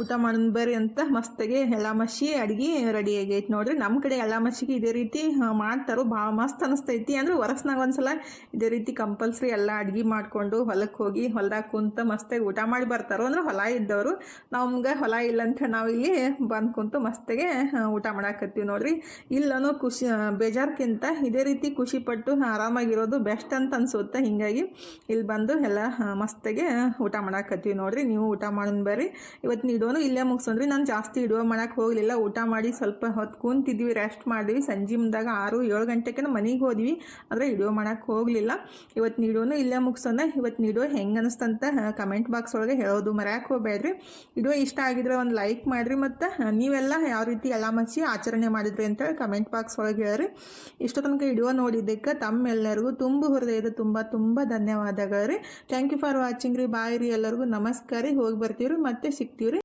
ಊಟ ಮಾಡೋಣ ಬರ್ರಿ ಅಂತ ಮಸ್ತಾಗಿ ಎಲ್ಲ ಮಸಿ ಅಡುಗೆ ರೆಡಿ ಆಗೈತೆ ನೋಡ್ರಿ. ನಮ್ಮ ಕಡೆ ಎಲ್ಲ ಮಸಿಗೆ ಇದೇ ರೀತಿ ಮಾಡ್ತಾರೋ. ಭಾಳ ಮಸ್ತ್ ಅನಿಸ್ತೈತಿ. ಅಂದ್ರೆ ವರ್ಷನಾಗ ಒಂದ್ಸಲ ಇದೇ ರೀತಿ ಕಂಪಲ್ಸರಿ ಎಲ್ಲ ಅಡುಗೆ ಮಾಡಿಕೊಂಡು ಹೊಲಕ್ಕೆ ಹೋಗಿ ಹೊಲ್ದಾಗ ಕುಂತು ಮಸ್ತಾಗಿ ಊಟ ಮಾಡಿ ಬರ್ತಾರೋ. ಅಂದ್ರೆ ಹೊಲ ಇದ್ದವರು, ನಮ್ಗೆ ಹೊಲ ಇಲ್ಲ ಅಂತ ನಾವು ಇಲ್ಲಿ ಬಂದು ಕುಂತು ಮಸ್ತಾಗೆ ಊಟ ಮಾಡಾಕತ್ತೀವಿ ನೋಡ್ರಿ. ಇಲ್ಲನೋ ಖುಷಿ ಬೇಜಾರ್ಕ್ಕಿಂತ ಇದೇ ರೀತಿ ಖುಷಿ ಪಟ್ಟು ಆರಾಮಾಗಿರೋದು ಬೆಸ್ಟ್ ಅಂತ ಅನ್ಸುತ್ತೆ. ಹಿಂಗಾಗಿ ಇಲ್ಲಿ ಬಂದು ಎಲ್ಲ ಮಸ್ತಾಗೆ ಊಟ ಮಾಡಾಕತ್ತೀವಿ ನೋಡ್ರಿ. ನೀವು ಊಟ ಮಾಡೋಣ ಬರ್ರಿ. ಇವತ್ತಿನ ಇಡೋನು ಇಲ್ಲೇ ಮುಗಿಸೋದ್ರಿ ನಾನು ಜಾಸ್ತಿ ಇಡುವ ಮಾಡಕ್ಕೆ ಹೋಗಲಿಲ್ಲ. ಊಟ ಮಾಡಿ ಸ್ವಲ್ಪ ಹೊತ್ತು ಕೂತಿದ್ವಿ ರೆಸ್ಟ್ ಮಾಡಿದ್ವಿ. ಸಂಜೆ ಮುಂದಾಗ ಆರು, ಏಳು ಗಂಟೆಗೆ ಮನೆಗೆ ಹೋದ್ವಿ. ಆದರೆ ಇಡುವ ಮಾಡಕ್ಕೆ ಹೋಗಲಿಲ್ಲ. ಇವತ್ತು ನೀಡುವನು ಇಲ್ಲೇ ಮುಗಿಸೋಣ ಇವತ್ತು ನೀಡುವ ಹೆಂಗೆ ಅನಿಸ್ತಂತ ಕಮೆಂಟ್ ಬಾಕ್ಸ್ ಒಳಗೆ ಹೇಳೋದು ಮರ್ಯಾಕೆ ಹೋಗ್ಬೇಡ್ರಿ. ವಿಡಿಯೋ ಇಷ್ಟ ಆಗಿದ್ರೆ ಒಂದು ಲೈಕ್ ಮಾಡಿರಿ ಮತ್ತು ನೀವೆಲ್ಲ ಯಾವ ರೀತಿ ಎಲ್ಲ ಮಚ್ಚಿ ಆಚರಣೆ ಮಾಡಿದ್ರಿ ಅಂತೇಳಿ ಕಮೆಂಟ್ ಬಾಕ್ಸ್ ಒಳಗೆ ಹೇಳ್ರಿ. ಇಷ್ಟು ತನಕ ಇಡುವ ನೋಡಿದ್ದಕ್ಕೆ ತಮ್ಮೆಲ್ಲರಿಗೂ ತುಂಬ ಹೃದಯದ ತುಂಬ ತುಂಬ ಧನ್ಯವಾದಗಳು ರೀ. ಥ್ಯಾಂಕ್ ಯು ಫಾರ್ ವಾಚಿಂಗ್ ರೀ. ಬಾಯ್ ರೀ ಎಲ್ಲರಿಗೂ. ನಮಸ್ಕಾರ ರೀ. ಹೋಗಿ ಬರ್ತೀವಿ ಮತ್ತೆ ಸಿಗ್ತೀವಿ ರೀ